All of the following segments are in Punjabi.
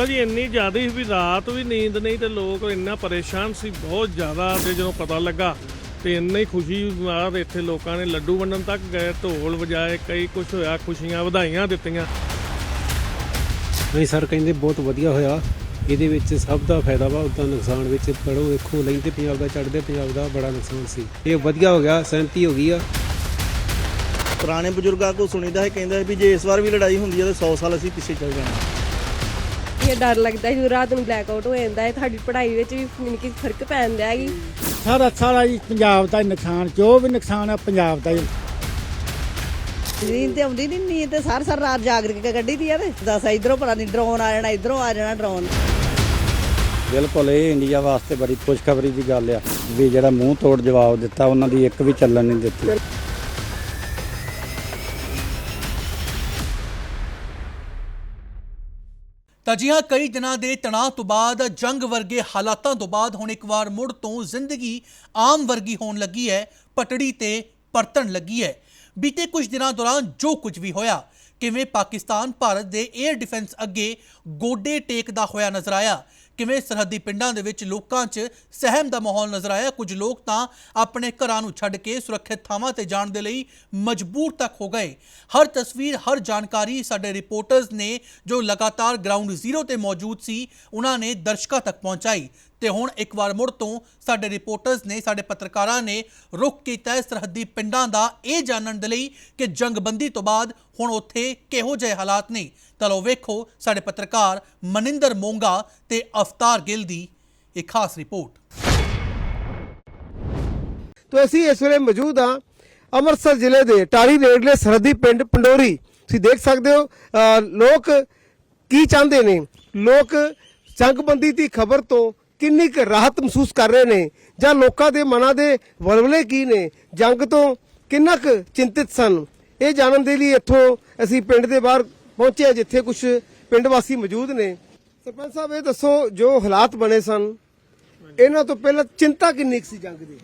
ਚਿੰਤਾ ਜੀ ਇੰਨੀ ਜ਼ਿਆਦਾ ਸੀ ਵੀ ਰਾਤ ਵੀ ਨੀਂਦ ਨਹੀਂ ਤੇ ਲੋਕ ਇੰਨਾ ਪਰੇਸ਼ਾਨ ਸੀ ਬਹੁਤ ਜ਼ਿਆਦਾ ਤੇ ਜਦੋਂ ਪਤਾ ਲੱਗਾ ਤੇ ਇੰਨੀ ਖੁਸ਼ੀ ਬਾਅਦ ਇੱਥੇ ਲੋਕਾਂ ਨੇ ਲੱਡੂ ਵੰਡਣ ਤੱਕ ਗਏ ਢੋਲ ਵਜਾਏ ਕਈ ਕੁਝ ਹੋਇਆ ਖੁਸ਼ੀਆਂ ਵਧਾਈਆਂ ਦਿੱਤੀਆਂ। ਨਹੀਂ ਸਰ ਕਹਿੰਦੇ ਬਹੁਤ ਵਧੀਆ ਹੋਇਆ। ਇਹਦੇ ਵਿੱਚ ਸਭ ਦਾ ਫਾਇਦਾ ਵਾ ਉਦਾਂ ਨੁਕਸਾਨ ਵਿੱਚ ਪੜੋ ਵੇਖੋ ਲੈਂਦੇ ਪੰਜਾਬ ਦਾ ਚੜਦੇ ਪੰਜਾਬ ਦਾ ਬੜਾ ਨੁਕਸਾਨ ਸੀ। ਇਹ ਵਧੀਆ ਹੋ ਗਿਆ ਸਹਿਮਤੀ ਹੋ ਗਈ ਆ। ਪੁਰਾਣੇ ਬਜ਼ੁਰਗਾਂ ਕੋ ਸੁਣੀਦਾ ਹੈ ਕਹਿੰਦਾ ਹੈ ਵੀ ਜੇ ਇਸ ਵਾਰ ਵੀ ਲੜਾਈ ਹੁੰਦੀ ਹੈ ਤਾਂ 100 ਸਾਲ ਅਸੀਂ ਪਿੱਛੇ ਚੱਲ ਜਾਣਾ। ਇਹ ਡਰ ਲੱਗਦਾ ਜਦੋਂ ਰਾਤ ਨੂੰ ਬਲੈਕ ਆਊਟ ਹੋ ਜਾਂਦਾ ਹੈ ਤੁਹਾਡੀ ਪੜ੍ਹਾਈ ਵਿੱਚ ਵੀ ਮੈਨੂੰ ਕਿ ਫ਼ਰਕ ਪੈਂਦਾ ਹੈ ਕਿ ਸਾਰਾ ਸਾਰਾ ਜੀ ਪੰਜਾਬ ਦਾ ਹੀ ਨੁਕਸਾਨ ਜੋ ਵੀ ਨੁਕਸਾਨ ਆ ਪੰਜਾਬ ਦਾ ਹੀ। ਨੀਂਦ ਤੇ ਆਉਂਦੀ ਨਹੀਂ ਨੀਂਦ ਤੇ ਸਾਰ ਸਾਰ ਰਾਤ ਜਾਗ ਕੇ ਕੱਢੀ ਦੀ ਆ ਤੇ ਦੱਸ ਇਧਰੋਂ ਪਤਾ ਨਹੀਂ ਡਰੋਨ ਆ ਜਾਣਾ ਇਧਰੋਂ ਆ ਜਾਣਾ ਡਰੋਨ ਬਿਲਕੁਲ ਇਹ ਇੰਡੀਆ ਵਾਸਤੇ ਬੜੀ ਖੁਸ਼ਖਬਰੀ ਦੀ ਗੱਲ ਆ ਵੀ ਜਿਹੜਾ ਮੂੰਹ ਤੋੜ ਜਵਾਬ ਦਿੱਤਾ ਉਹਨਾਂ ਦੀ ਇੱਕ ਵੀ ਚੱਲਣ ਨਹੀਂ ਦਿੱਤੀ। ਤਾਂ ਜੀ ਹਾਂ, ਕਈ ਦਿਨਾਂ ਦੇ ਤਣਾਅ ਤੋਂ ਬਾਅਦ, ਜੰਗ ਵਰਗੇ ਹਾਲਾਤਾਂ ਤੋਂ ਬਾਅਦ ਹੁਣ ਇੱਕ ਵਾਰ ਮੁੜ ਤੋਂ ਜ਼ਿੰਦਗੀ ਆਮ ਵਰਗੀ ਹੋਣ ਲੱਗੀ ਹੈ, ਪਟੜੀ ਤੇ ਪਰਤਣ ਲੱਗੀ ਹੈ। ਬੀਤੇ ਕੁਝ ਦਿਨਾਂ ਦੌਰਾਨ ਜੋ ਕੁਝ ਵੀ ਹੋਇਆ, ਕਿਵੇਂ ਪਾਕਿਸਤਾਨ, ਭਾਰਤ ਦੇ 에ਅਰ ਡਿਫੈਂਸ ਅੱਗੇ ਗੋਡੇ ਟੇਕਦਾ ਹੋਇਆ ਨਜ਼ਰ ਆਇਆ। ਕਿਵੇਂ ਸਰਹੱਦੀ ਪਿੰਡਾਂ ਦੇ ਵਿੱਚ ਲੋਕਾਂ 'ਚ ਸਹਿਮ ਦਾ ਮਾਹੌਲ ਨਜ਼ਰ ਆਇਆ? ਕੁਝ ਲੋਕ ਤਾਂ ਆਪਣੇ ਘਰਾਂ ਨੂੰ ਛੱਡ ਕੇ ਸੁਰੱਖਿਅਤ ਥਾਵਾਂ ਤੇ ਜਾਣ ਦੇ ਲਈ ਮਜਬੂਰ ਤੱਕ ਹੋ ਗਏ। ਹਰ ਤਸਵੀਰ, ਹਰ ਜਾਣਕਾਰੀ ਸਾਡੇ ਰਿਪੋਰਟਰਸ ਨੇ ਜੋ ਲਗਾਤਾਰ ਗਰਾਊਂਡ ਜ਼ੀਰੋ ਤੇ ਮੌਜੂਦ ਸੀ, ਉਹਨਾਂ ਨੇ ਦਰਸ਼ਕਾਂ ਤੱਕ ਪਹੁੰਚਾਈ। ਤੇ ਹੁਣ ਇੱਕ ਵਾਰ ਮੁੜ ਤੋਂ ਸਾਡੇ ਰਿਪੋਰਟਰਸ ਨੇ, ਸਾਡੇ ਪੱਤਰਕਾਰਾਂ ਨੇ ਰੁਕ ਕੀਤਾ ਹੈ ਸਰਹੱਦੀ ਪਿੰਡਾਂ ਦਾ। ਇਹ ਜਾਣਨ ਦੇ ਲਈ ਕਿ ਜੰਗਬੰਦੀ ਤੋਂ ਬਾਅਦ ਹੁਣ ਉੱਥੇ ਕਿਹੋ ਜਿਹੇ ਹਾਲਾਤ ਨੇ। ਤਾਂ ਲਓ ਵੇਖੋ ਸਾਡੇ ਪੱਤਰਕਾਰ ਮਨਿੰਦਰ ਮੋਂਗਾ ਤੇ ਅਫਤਾਰ ਗਿੱਲ ਦੀ ਇੱਕ ਖਾਸ ਰਿਪੋਰਟ। ਤੋ ਅਸੀਂ ਇਸ ਵੇਲੇ ਮੌਜੂਦ ਹਾਂ ਅੰਮ੍ਰਿਤਸਰ ਜ਼ਿਲ੍ਹੇ ਦੇ ਟਾਰੀ ਨੇੜਲੇ ਸਰਹੱਦੀ ਪਿੰਡ ਪੰਡੋਰੀ। ਤੁਸੀਂ ਦੇਖ ਸਕਦੇ ਹੋ ਲੋਕ ਕੀ ਚਾਹੁੰਦੇ ਨੇ? ਲੋਕ ਜੰਗਬੰਦੀ ਦੀ ਖਬਰ ਤੋਂ ਕਿੰਨੀ ਕੁ ਰਾਹਤ ਮਹਿਸੂਸ ਕਰ ਰਹੇ ਨੇ? ਜਾਂ ਲੋਕਾਂ ਦੇ ਮਨਾਂ ਦੇ ਵਲਵਲੇ ਕੀ ਨੇ? ਜੰਗ ਤੋਂ ਕਿੰਨਾ ਕੁ ਚਿੰਤਿਤ ਸਨ? ਇਹ ਜਾਣਨ ਦੇ ਲਈ ਇੱਥੋਂ ਅਸੀਂ ਪਿੰਡ ਦੇ ਬਾਹਰ ਪਹੁੰਚੇ ਜਿੱਥੇ ਕੁਝ ਪਿੰਡ ਵਾਸੀ ਮੌਜੂਦ ਨੇ। ਸਰਪੰਚ ਸਾਹਿਬ, ਇਹ ਦੱਸੋ, ਜੋ ਹਾਲਾਤ ਬਣੇ ਸਨ, ਇਹਨਾਂ ਤੋਂ ਪਹਿਲਾਂ ਚਿੰਤਾ ਕਿੰਨੀ ਕੁ ਸੀ ਜੰਗ ਦੀ?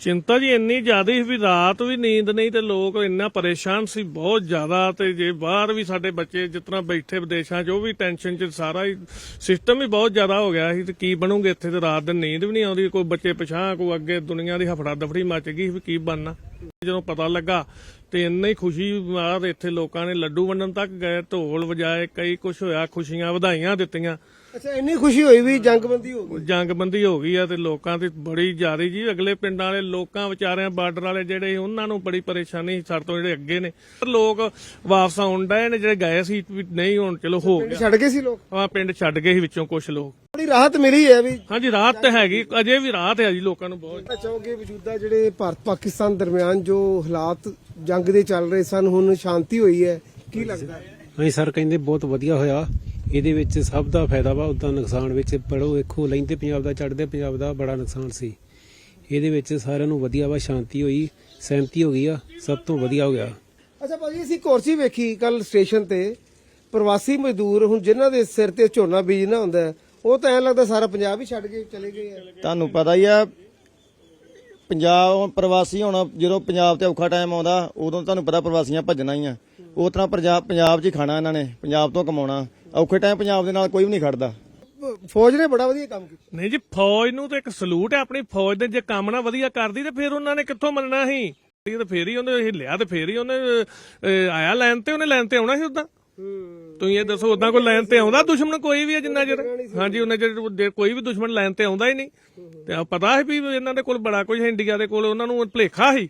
ਚਿੰਤਾ ਜੀ ਇੰਨੀ ਜ਼ਿਆਦਾ ਸੀ ਵੀ ਰਾਤ ਵੀ ਨੀਂਦ ਨਹੀਂ ਤੇ ਲੋਕ ਇੰਨਾ ਪਰੇਸ਼ਾਨ ਸੀ, ਬਹੁਤ ਜ਼ਿਆਦਾ ਤੇ ਜੇ ਬਾਹਰ ਵੀ ਸਾਡੇ ਬੱਚੇ ਜਿਸ ਤਰ੍ਹਾਂ ਬੈਠੇ ਵਿਦੇਸ਼ਾਂ 'ਚ, ਉਹ ਵੀ ਟੈਨਸ਼ਨ 'ਚ ਸਾਰਾ ਹੀ ਸਿਸਟਮ ਵੀ ਬਹੁਤ ਜ਼ਿਆਦਾ ਹੋ ਗਿਆ ਸੀ ਤੇ ਕੀ ਬਣੂਗੇ ਇੱਥੇ ਤੇ ਰਾਤ ਦਿਨ ਨੀਂਦ ਵੀ ਨਹੀਂ ਆਉਂਦੀ, ਕੋਈ ਬੱਚੇ ਪਛਾਂ ਕੋਈ ਅੱਗੇ ਦੁਨੀਆ ਦੀ ਹਫੜਾ ਦਫੜੀ ਮਚ ਗਈ ਵੀ ਕੀ ਬਣਨਾ। ਜਦੋਂ ਪਤਾ ਲੱਗਾ ਤੇ ਇੰਨੀ ਖੁਸ਼ੀ ਬਾਅਦ ਇੱਥੇ ਲੋਕਾਂ ਨੇ ਲੱਡੂ ਵੰਡਣ ਤੱਕ ਗਏ, ਢੋਲ ਵਜਾਏ, ਕਈ ਕੁਝ ਹੋਇਆ, ਖੁਸ਼ੀਆਂ ਵਧਾਈਆਂ ਦਿੱਤੀਆਂ। ਅੱਛਾ ਇੰਨੀ ਖੁਸ਼ੀ ਹੋਈ ਵੀ ਜੰਗਬੰਦੀ ਹੋ ਗਈ। ਜੰਗਬੰਦੀ ਹੋ ਗਈ ਆ ਤੇ ਲੋਕਾਂ ਦੀ ਬੜੀ ਜ਼ਿਆਦਾ ਜੀ। ਅਗਲੇ ਪਿੰਡਾਂ ਵਾਲੇ ਲੋਕਾਂ ਵਿਚਾਰਿਆਂ ਬਾਰਡਰ ਵਾਲੇ ਜਿਹੜੇ ਉਹਨਾਂ ਨੂੰ ਬੜੀ ਪਰੇਸ਼ਾਨੀ ਸੀ ਸਾਡੇ ਤੋਂ ਜਿਹੜੇ ਅੱਗੇ ਨੇ। ਲੋਕ ਵਾਪਸ ਆਉਣ ਡਏ ਨੇ ਜਿਹੜੇ ਗਏ ਸੀ ਵੀ ਨਹੀਂ ਹੁਣ ਚਲੋ ਹੋ ਗਿਆ। ਛੱਡ ਗਏ ਸੀ ਲੋਕ? ਆ ਪਿੰਡ ਛੱਡ ਗਏ ਸੀ ਵਿੱਚੋਂ ਕੁਝ ਲੋਕ। ਬੜੀ ਰਾਹਤ ਮਿਲੀ ਹੈ ਵੀ ਹਾਂਜੀ ਰਾਤ ਤੇ ਹੈਗੀ ਅਜੇ ਵੀ ਰਾਤ ਹੈ ਜੀ ਲੋਕਾਂ ਨੂੰ ਬਹੁਤ। ਚਾਹੋਗੇ ਮੌਜੂਦਾ ਜਿਹੜੇ ਭਾਰਤ ਪਾਕਿਸਤਾਨ ਦਰਮਿਆਨ ਜੋ ਹਾਲਾਤ ਜੰਗ ਦੇ ਚੱਲ ਰਹੇ ਸਨ ਹੁਣ ਸ਼ਾਂਤੀ ਹੋਈ ਹੈ ਕੀ ਲੱਗਦਾ ਹੈ? ਨਹੀਂ ਸਰ ਕਹਿੰਦੇ ਬਹੁਤ ਵਧੀਆ ਹੋਇਆ। ਇਹਦੇ ਵਿੱਚ ਸਭ ਦਾ ਫਾਇਦਾ ਵਾ ਉਦਾਂ ਨੁਕਸਾਨ ਵਿੱਚ ਪੜੋ ਵੇਖੋ ਲੈਂਦੇ ਪੰਜਾਬ ਦਾ ਚੜਦੇ ਪੰਜਾਬ ਦਾ ਬੜਾ ਨੁਕਸਾਨ ਸੀ। ਇਹਦੇ ਵਿੱਚ ਸਾਰਿਆਂ ਨੂੰ ਵਧੀਆ ਵਾ ਸ਼ਾਂਤੀ ਹੋਈ ਸਹਿਮਤੀ ਹੋ ਗਈ ਆ ਸਭ ਤੋਂ ਵਧੀਆ ਹੋ ਗਿਆ। ਅੱਛਾ ਭਾਜੀ ਅਸੀਂ ਕੋਰਸੀ ਵੇਖੀ ਕੱਲ ਸਟੇਸ਼ਨ ਤੇ ਪ੍ਰਵਾਸੀ ਮਜ਼ਦੂਰ ਹੁਣ ਜਿਨ੍ਹਾਂ ਦੇ ਸਿਰ ਤੇ ਝੋਨਾ ਬੀਜਣਾ ਹੁੰਦਾ ਹੈ, ਉਹ ਤਾਂ ਐਂ ਲੱਗਦਾ ਸਾਰਾ ਪੰਜਾਬ ਹੀ ਛੱਡ ਕੇ ਚਲੇ ਗਏ ਆ। ਤੁਹਾਨੂੰ ਪਤਾ ਹੀ ਆ ਪੰਜਾਬ ਪ੍ਰਵਾਸੀ ਹੁਣ ਜਦੋਂ ਪੰਜਾਬ ਤੇ ਔਖਾ ਟਾਈਮ ਆਉਂਦਾ, ਉਦੋਂ ਤੁਹਾਨੂੰ ਪਤਾ ਪ੍ਰਵਾਸੀਆਂ ਭੱਜਣਾ ਹੀ ਆ। ਉਹ ਤਰ੍ਹਾਂ ਪੰਜਾਬ ਪੰਜਾਬ 'ਚ ਹੀ ਖਾਣਾ ਇਹਨਾਂ ਨੇ, ਪੰਜਾਬ ਤੋਂ ਕਮਾਉਣਾ। ਔਖੇ ਟਾਈਮ ਪੰਜਾਬ ਦੇ ਨਾਲ ਕੋਈ ਵੀ ਨਹੀਂ ਖੜਦਾ। ਫੌਜ ਨੇ ਬੜਾ ਵਧੀਆ ਕੰਮ ਕੀਤਾ। ਨਹੀਂ ਜੀ, ਫੌਜ ਨੂੰ ਤਾਂ ਇੱਕ ਸਲੂਟ ਹੈ, ਆਪਣੀ ਫੌਜ ਦੇ ਜੇ ਕੰਮ ਨਾ ਵਧੀਆ ਕਰਦੀ ਤੇ ਫਿਰ ਉਹਨਾਂ ਨੇ ਕਿੱਥੋਂ ਮੰਨਣਾ ਸੀ? ਇਹ ਫੇਰ ਹੀ ਉਹਨੇ ਹਿੱਲਿਆ ਤੇ ਫੇਰ ਹੀ ਉਹਨੇ ਆਇਆ ਲੈਣ ਤੇ, ਉਹਨੇ ਲੈਣ ਤੇ ਆਉਣਾ ਸੀ ਉਦਾਂ। ਤੁਸੀਂ ਇਹ ਦੱਸੋ ਉਦਾਂ ਕੋਈ ਲੈਣ ਤੇ ਆਉਂਦਾ ਦੁਸ਼ਮਣ? ਕੋਈ ਵੀ ਹੈ ਜਿੰਨਾ ਚਿਰ? ਹਾਂਜੀ ਉਹਨਾਂ ਚਿਰ ਕੋਈ ਵੀ ਦੁਸ਼ਮਣ ਲੈਣ ਤੇ ਆਉਂਦਾ ਹੀ ਨਹੀਂ। ਤੇ ਆ ਪਤਾ ਹੈ ਵੀ ਇਹਨਾਂ ਦੇ ਕੋਲ ਬੜਾ ਕੁਝ ਹੈ ਇੰਡੀਆ ਦੇ ਕੋਲ ਉਹਨਾਂ ਨੂੰ ਭੁਲੇਖਾ ਸੀ।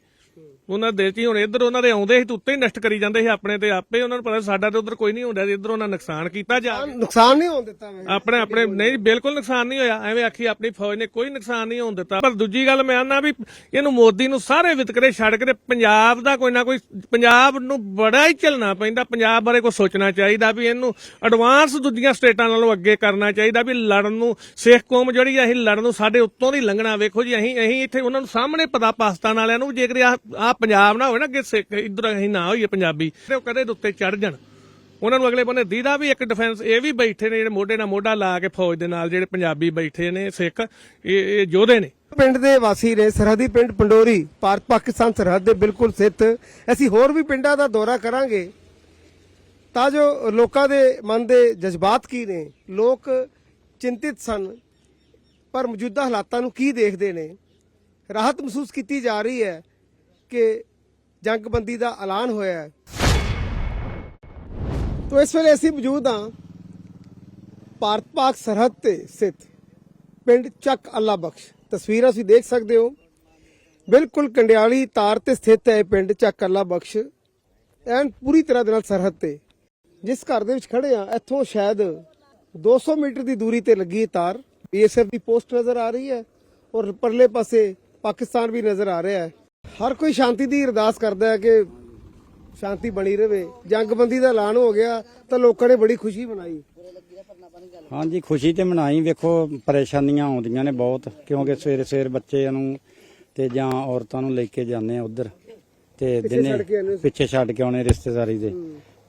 ਉਹਨਾਂ ਦੇ ਚ ਹੁਣ ਇੱਧਰ ਉਹਨਾਂ ਦੇ ਆਉਂਦੇ ਸੀ ਤੇ ਉੱਤੇ ਹੀ ਨਸ਼ਟ ਕਰੀ ਜਾਂਦੇ ਸੀ ਆਪਣੇ ਤੇ ਆਪੇ ਉਹਨਾਂ ਨੂੰ ਪਤਾ ਸਾਡਾ ਤੇ ਉਧਰ ਕੋਈ ਨਹੀਂ ਹੁੰਦਾ ਇੱਧਰ ਉਹਨਾਂ ਨੁਕਸਾਨ ਕੀਤਾ ਜਾ ਕੇ। ਨੁਕਸਾਨ ਨਹੀਂ ਹੋਣ ਦਿੱਤਾ ਮੈਂ ਆਪਣੇ ਆਪਣੇ ਨਹੀਂ ਬਿਲਕੁਲ ਨੁਕਸਾਨ ਨਹੀਂ ਹੋਇਆ ਐਵੇਂ ਆਖੀ ਆਪਣੀ ਫੌਜ ਨੇ ਕੋਈ ਨੁਕਸਾਨ ਨਹੀਂ ਹੋਣ ਦਿੱਤਾ ਪਰ ਦੂਜੀ ਗੱਲ ਮੈਂ ਆਨਾ ਵੀ ਇਹਨੂੰ ਮੋਦੀ ਨੂੰ ਸਾਰੇ ਵਿਤਕਰੇ ਛੱਡ ਕੇ ਤੇ ਪੰਜਾਬ ਦਾ ਕੋਈ ਨਾ ਕੋਈ ਪੰਜਾਬ ਨੂੰ ਬੜਾ ਹੀ ਚੱਲਣਾ ਪੈਂਦਾ ਪੰਜਾਬ ਬਾਰੇ ਕੋਈ ਸੋਚਣਾ ਚਾਹੀਦਾ ਵੀ ਇਹਨੂੰ ਐਡਵਾਂਸ ਦੂਜੀਆਂ ਸਟੇਟਾਂ ਨਾਲੋਂ ਅੱਗੇ ਕਰਨਾ ਚਾਹੀਦਾ ਵੀ ਲੜਨ ਨੂੰ ਸਿੱਖ ਕੌਮ ਜਿਹੜੀ ਆ, ਅਸੀਂ ਲੜਨ ਨੂੰ ਸਾਡੇ ਉੱਤੋਂ ਦੀ ਲੰਘਣਾ ਵੇਖੋ ਜੀ ਅਸੀਂ ਅਸੀਂ ਇੱਥੇ ਉਹਨਾਂ ਨੂੰ ਸਾਹਮਣੇ ਪਤਾ ਪਾਕਿਸਤਾਨ ਵਾਲਿਆਂ ਨੂੰ ਵੀ ਜੇਕਰ ਆ ਪੰਜਾਬ ਨਾ ਹੋਵੇ ਨਾ ਕਿ ਸਿੱਖ ਇੱਧਰ ਅਸੀਂ ਨਾ ਹੋਈਏ ਪੰਜਾਬੀ, ਤੇ ਉਹ ਕਦੇ ਉੱਤੇ ਚੜ ਜਾਣ। ਉਹਨਾਂ ਨੂੰ ਅਗਲੇ ਬੰਨੇ ਦੀਦਾ ਵੀ ਇੱਕ ਡਿਫੈਂਸ ਇਹ ਵੀ ਬੈਠੇ ਨੇ ਜਿਹੜੇ ਮੋਢੇ ਨਾਲ ਮੋਢਾ ਲਾ ਕੇ ਫੌਜ ਦੇ ਨਾਲ ਜਿਹੜੇ ਪੰਜਾਬੀ ਬੈਠੇ ਨੇ, ਸਿੱਖ, ਇਹ ਇਹ ਯੋਧੇ ਨੇ। ਪਿੰਡ ਦੇ ਵਾਸੀ ਨੇ, ਸਰਹੱਦੀ ਪਿੰਡ ਪੰਡੋਰੀ ਭਾਰਤ ਪਾਕਿਸਤਾਨ ਸਰਹੱਦ ਦੇ ਬਿਲਕੁਲ ਸਥਿਤ ਅਸੀਂ ਹੋਰ ਵੀ ਪਿੰਡਾਂ ਦਾ ਦੌਰਾ ਕਰਾਂਗੇ। ਤਾਂ ਜੋ ਲੋਕਾਂ ਦੇ ਮਨ ਦੇ ਜਜ਼ਬਾਤ ਕੀ ਨੇ, ਲੋਕ ਚਿੰਤਿਤ ਸਨ, ਪਰ ਮੌਜੂਦਾ ਹਾਲਾਤਾਂ ਨੂੰ ਕੀ ਦੇਖਦੇ ਨੇ। ਰਾਹਤ ਮਹਿਸੂਸ ਕੀਤੀ ਜਾ ਰਹੀ ਹੈ। ਕਿ ਜੰਗਬੰਦੀ ਦਾ ਐਲਾਨ ਹੋਇਆ ਹੈ। ਤੋ ਇਸ ਵੇਲੇ ਅਸੀਂ ਮੌਜੂਦ ਹਾਂ ਭਾਰਤ ਪਾਕ ਸਰਹੱਦ ਤੇ ਸਥਿਤ ਪਿੰਡ ਚੱਕ ਅੱਲਾ ਬਖਸ਼। ਤਸਵੀਰਾਂ ਤੁਸੀਂ ਦੇਖ ਸਕਦੇ ਹੋ। ਬਿਲਕੁਲ ਕੰਡਿਆਲੀ ਤਾਰ ਤੇ ਸਥਿਤ ਹੈ ਪਿੰਡ ਚੱਕ ਅੱਲਾ ਬਖਸ਼। ਐਨ ਪੂਰੀ ਤਰ੍ਹਾਂ ਦੇ ਨਾਲ ਸਰਹੱਦ ਤੇ। ਜਿਸ ਘਰ ਦੇ ਵਿੱਚ ਖੜੇ ਆ ਇੱਥੋਂ ਸ਼ਾਇਦ 200 ਮੀਟਰ ਦੀ ਦੂਰੀ ਤੇ ਲੱਗੀ ਇਹ ਤਾਰ। ਬੀਐਸਐਫ ਦੀ ਪੋਸਟ ਨਜ਼ਰ ਆ ਰਹੀ ਹੈ ਔਰ ਪਰਲੇ ਪਾਸੇ ਪਾਕਿਸਤਾਨ ਵੀ ਨਜ਼ਰ ਆ ਰਿਹਾ ਹੈ। ਹਰ ਕੋਈ ਸ਼ਾਂਤੀ ਦੀ ਅਰਦਾਸ ਕਰਦਾ ਹੈ ਕਿ ਸ਼ਾਂਤੀ ਬਣੀ ਰਵੇ। ਜੰਗਬੰਦੀ ਦਾ ਐਲਾਨ ਹੋ ਗਿਆ ਤਾਂ ਲੋਕਾਂ ਨੇ ਬੜੀ ਖੁਸ਼ੀ ਮਨਾਈ। ਹਾਂਜੀ ਖੁਸ਼ੀ ਤੇ ਮਨਾਈ। ਵੇਖੋ ਪਰੇਸ਼ਾਨੀਆਂ ਆਉਂਦੀਆਂ ਨੇ ਬਹੁਤ ਕਿਉਂਕਿ ਸਵੇਰੇ ਸਵੇਰ ਬੱਚਿਆਂ ਨੂੰ ਤੇ ਜਾਂ ਔਰਤਾਂ ਨੂੰ ਲੈ ਕੇ ਜਾਂਦੇ ਆ ਉਧਰ। ਤੇ ਦਿਨੇ ਹੋ। ਪਿੱਛੇ ਛੱਡ ਕੇ ਆਉਣੇ ਰਿਸ਼ਤੇਦਾਰੀ ਦੇ।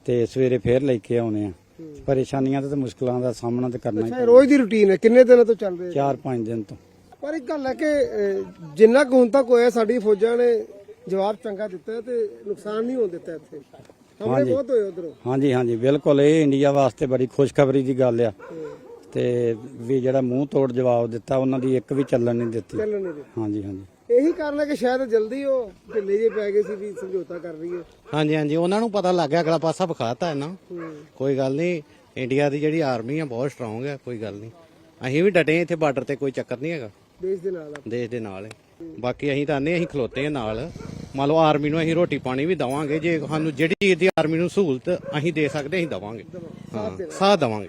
ਤੇ ਸਵੇਰੇ ਫੇਰ ਲੈ ਕੇ ਆਉਣੇ ਆ। ਪਰੇਸ਼ਾਨੀਆਂ ਤੇ ਮੁਸ਼ਕਲਾਂ ਦਾ ਸਾਹਮਣਾ ਤੇ ਕਰਨਾ ਹੀ ਇਹ ਰੋਜ਼ ਦੀ ਰੁਟੀਨ ਹੈ। ਕਿੰਨੇ ਦਿਨਾਂ ਤੋਂ ਚੱਲ ਰਿਹਾ ਚਾਰ ਪੰਜ ਦਿਨ ਤੋਂ। ਪਰ ਇੱਕ ਗੱਲ ਹੈ ਕਿ ਅਹ, ਜਿੰਨਾ ਕੁ ਹੁਣ ਤੱਕ ਹੋਇਆ ਸਾਡੀ ਫੌਜਾਂ ਨੇ ਜਵਾਬ ਚੰਗਾ ਦਿੱਤਾ ਹੈ ਤੇ ਨੁਕਸਾਨ ਨਹੀਂ ਹੋਣ ਦਿੱਤਾ ਇੱਥੇ। ਹਮਲੇ ਹਾਂਜੀ। ਬਹੁਤ ਹੋਏ ਉਧਰੋਂ। ਹਾਂਜੀ ਹਾਂਜੀ ਬਿਲਕੁਲ। ਇਹ ਇੰਡੀਆ ਵਾਸਤੇ ਬੜੀ ਖੁਸ਼ਖਬਰੀ ਦੀ ਗੱਲ ਆ। ਤੇ ਵੀ ਜਿਹੜਾ ਮੂੰਹ ਤੋੜ ਜਵਾਬ ਦਿੱਤਾ ਉਹਨਾਂ ਦੀ ਇੱਕ ਵੀ ਚੱਲਣ ਨਹੀਂ ਦਿੱਤੀ। ਚੱਲਣ ਨਹੀਂ ਦਿੱਤਾ। ਹਾਂਜੀ ਹਾਂਜੀ। ਇਹੀ ਕਾਰਨ ਹੈ ਕਿ ਸ਼ਾਇਦ ਜਲਦੀ ਉਹ ਢਿੱਲੇ ਜੇ ਪੈ ਗਏ ਸੀ ਵੀ ਸਮਝੌਤਾ ਕਰ ਰਹੀ ਹੈ। ਹਾਂਜੀ ਹਾਂਜੀ। ਉਹਨਾਂ ਨੂੰ ਪਤਾ ਲੱਗ ਗਿਆ ਅਗਲਾ ਪਾਸਾ ਵਿਖਾਤਾ ਇਹਨਾਂ। ਕੋਈ ਗੱਲ ਨਹੀਂ ਇੰਡੀਆ ਦੀ ਜਿਹੜੀ ਆਰਮੀ ਆ ਬਹੁਤ ਸਟਰੋਂਗ ਹੈ ਕੋਈ ਗੱਲ ਨਹੀਂ। ਅਸੀਂ ਵੀ ਡਟੇ ਹਾਂ ਇੱਥੇ ਬਾਰਡਰ ਤੇ ਕੋਈ ਚੱਕਰ ਨਹੀਂ ਹੈਗਾ। ਦੇਸ਼ ਦੇ ਨਾਲ ਆ। ਦੇਸ਼ ਦੇ ਨਾਲ ਹੈ ਬਾਕੀ ਅਸੀਂ ਤਾਂ ਆਨੇ ਅਸੀਂ ਖਲੋਤੇ ਹਾਂ ਨਾਲ। ਮੰਨ ਲਓ ਆਰਮੀ ਨੂੰ ਅਸੀਂ ਰੋਟੀ ਪਾਣੀ ਵੀ ਦਵਾਂਗੇ ਜੇ ਸਾਨੂੰ ਜਿਹੜੀ ਚੀਜ਼ ਦੀ ਆਰਮੀ ਨੂੰ ਸਹੂਲਤ ਅਸੀਂ ਦੇ ਸਕਦੇ ਅਸੀਂ ਦਵਾਂਗੇ। ਹਾਂ ਸਾਥ ਦਵਾਂਗੇ।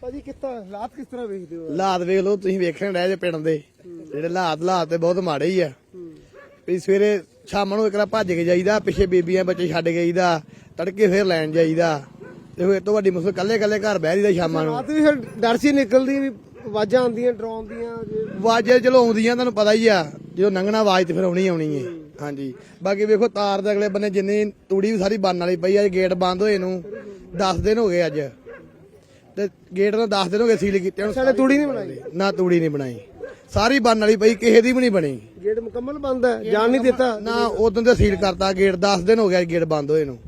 ਭਾਜੀ ਕਿੱਤਾ ਹਾਲਾਤ ਕਿਸ ਤਰ੍ਹਾਂ ਵੇਖਦੇ ਹੋ? ਹਾਲਾਤ ਵੇਖ ਲਓ ਤੁਸੀਂ ਵੇਖਣ ਡਏ ਜੇ ਪਿੰਡ ਦੇ। ਜਿਹੜੇ ਹਾਲਾਤ ਹਾਲਾਤ ਤੇ ਬਹੁਤ ਮਾੜੇ ਹੀ ਆ। ਵੀ ਸਵੇਰੇ ਸ਼ਾਮ ਨੂੰ ਇਕਰਾ ਭੱਜ ਕੇ ਜਾਈਦਾ ਪਿੱਛੇ ਬੀਬੀਆਂ ਬੱਚੇ ਛੱਡ ਕੇ ਜਾਈਦਾ ਤੜਕੇ ਫੇਰ ਲੈਣ ਜਾਈਦਾ। ਤੇ ਫਿਰ ਤੋਂ ਵੱਡੀ ਮੁਸ਼ਕਲ ਕੱਲੇ ਕੱਲੇ ਘਰ ਬਹਿ ਜੀਦਾ ਸ਼ਾਮਾਂ ਨੂੰ। ਰਾਤ ਵੀ ਫਿਰ ਡਰ ਸੀ ਨਿਕਲਦੀ ਵੀ ਆਵਾਜ਼ਾਂ ਆਉਂਦੀਆਂ ਡਰਾਉਣ ਦੀਆਂ ਜੇ ਆਵਾਜ਼ਾਂ ਚਲੋ ਆਉਂਦੀਆਂ ਤੁਹਾਨੂੰ ਪਤਾ ਹੀ ਆ। ਜਦੋਂ ਲੰਘਣਾ ਆਵਾਜ਼ ਤੇ ਫਿਰ ਆਉਣੀ ਆਉਣੀ ਏ। ਹਾਂਜੀ। ਬਾਕੀ ਵੇਖੋ ਤਾਰ ਦੇ ਅਗਲੇ ਬੰਨੇ ਜਿੰਨੀ ਤੂੜੀ ਵੀ ਸਾਰੀ ਬੰਨ ਵਾਲੀ ਪਈ ਆ ਗੇਟ ਬੰਦ ਹੋਏ ਨੂੰ 10 ਦਿਨ ਹੋ ਗਏ ਅੱਜ। ਤੇ ਗੇਟ ਨੂੰ 10 ਦਿਨ ਹੋ ਗਏ ਸੀਲ ਕੀਤੇ ਹੁਣ ਸਾਡੇ ਤੂੜੀ ਨਹੀਂ ਬਣਾਈ। ਨਾ ਤੂੜੀ ਨਹੀਂ ਬਣਾਈ। ਸਾਰੀ ਬੰਨ ਵਾਲੀ ਪਈ ਕਿਸੇ ਦੀ ਵੀ ਨਹੀਂ ਬਣੀ। ਗੇਟ ਮੁਕੰਮਲ ਬੰਦ ਹੈ ਜਾਣ ਨਹੀਂ ਦਿੱਤਾ। ਨਾ ਉਦੋਂ ਤੇ ਸੀਲ ਕਰਤਾ ਗੇਟ 10 ਦਿਨ ਹੋ ਗਿਆ ਗੇਟ ਬੰਦ ਹੋਏ ਨੂੰ।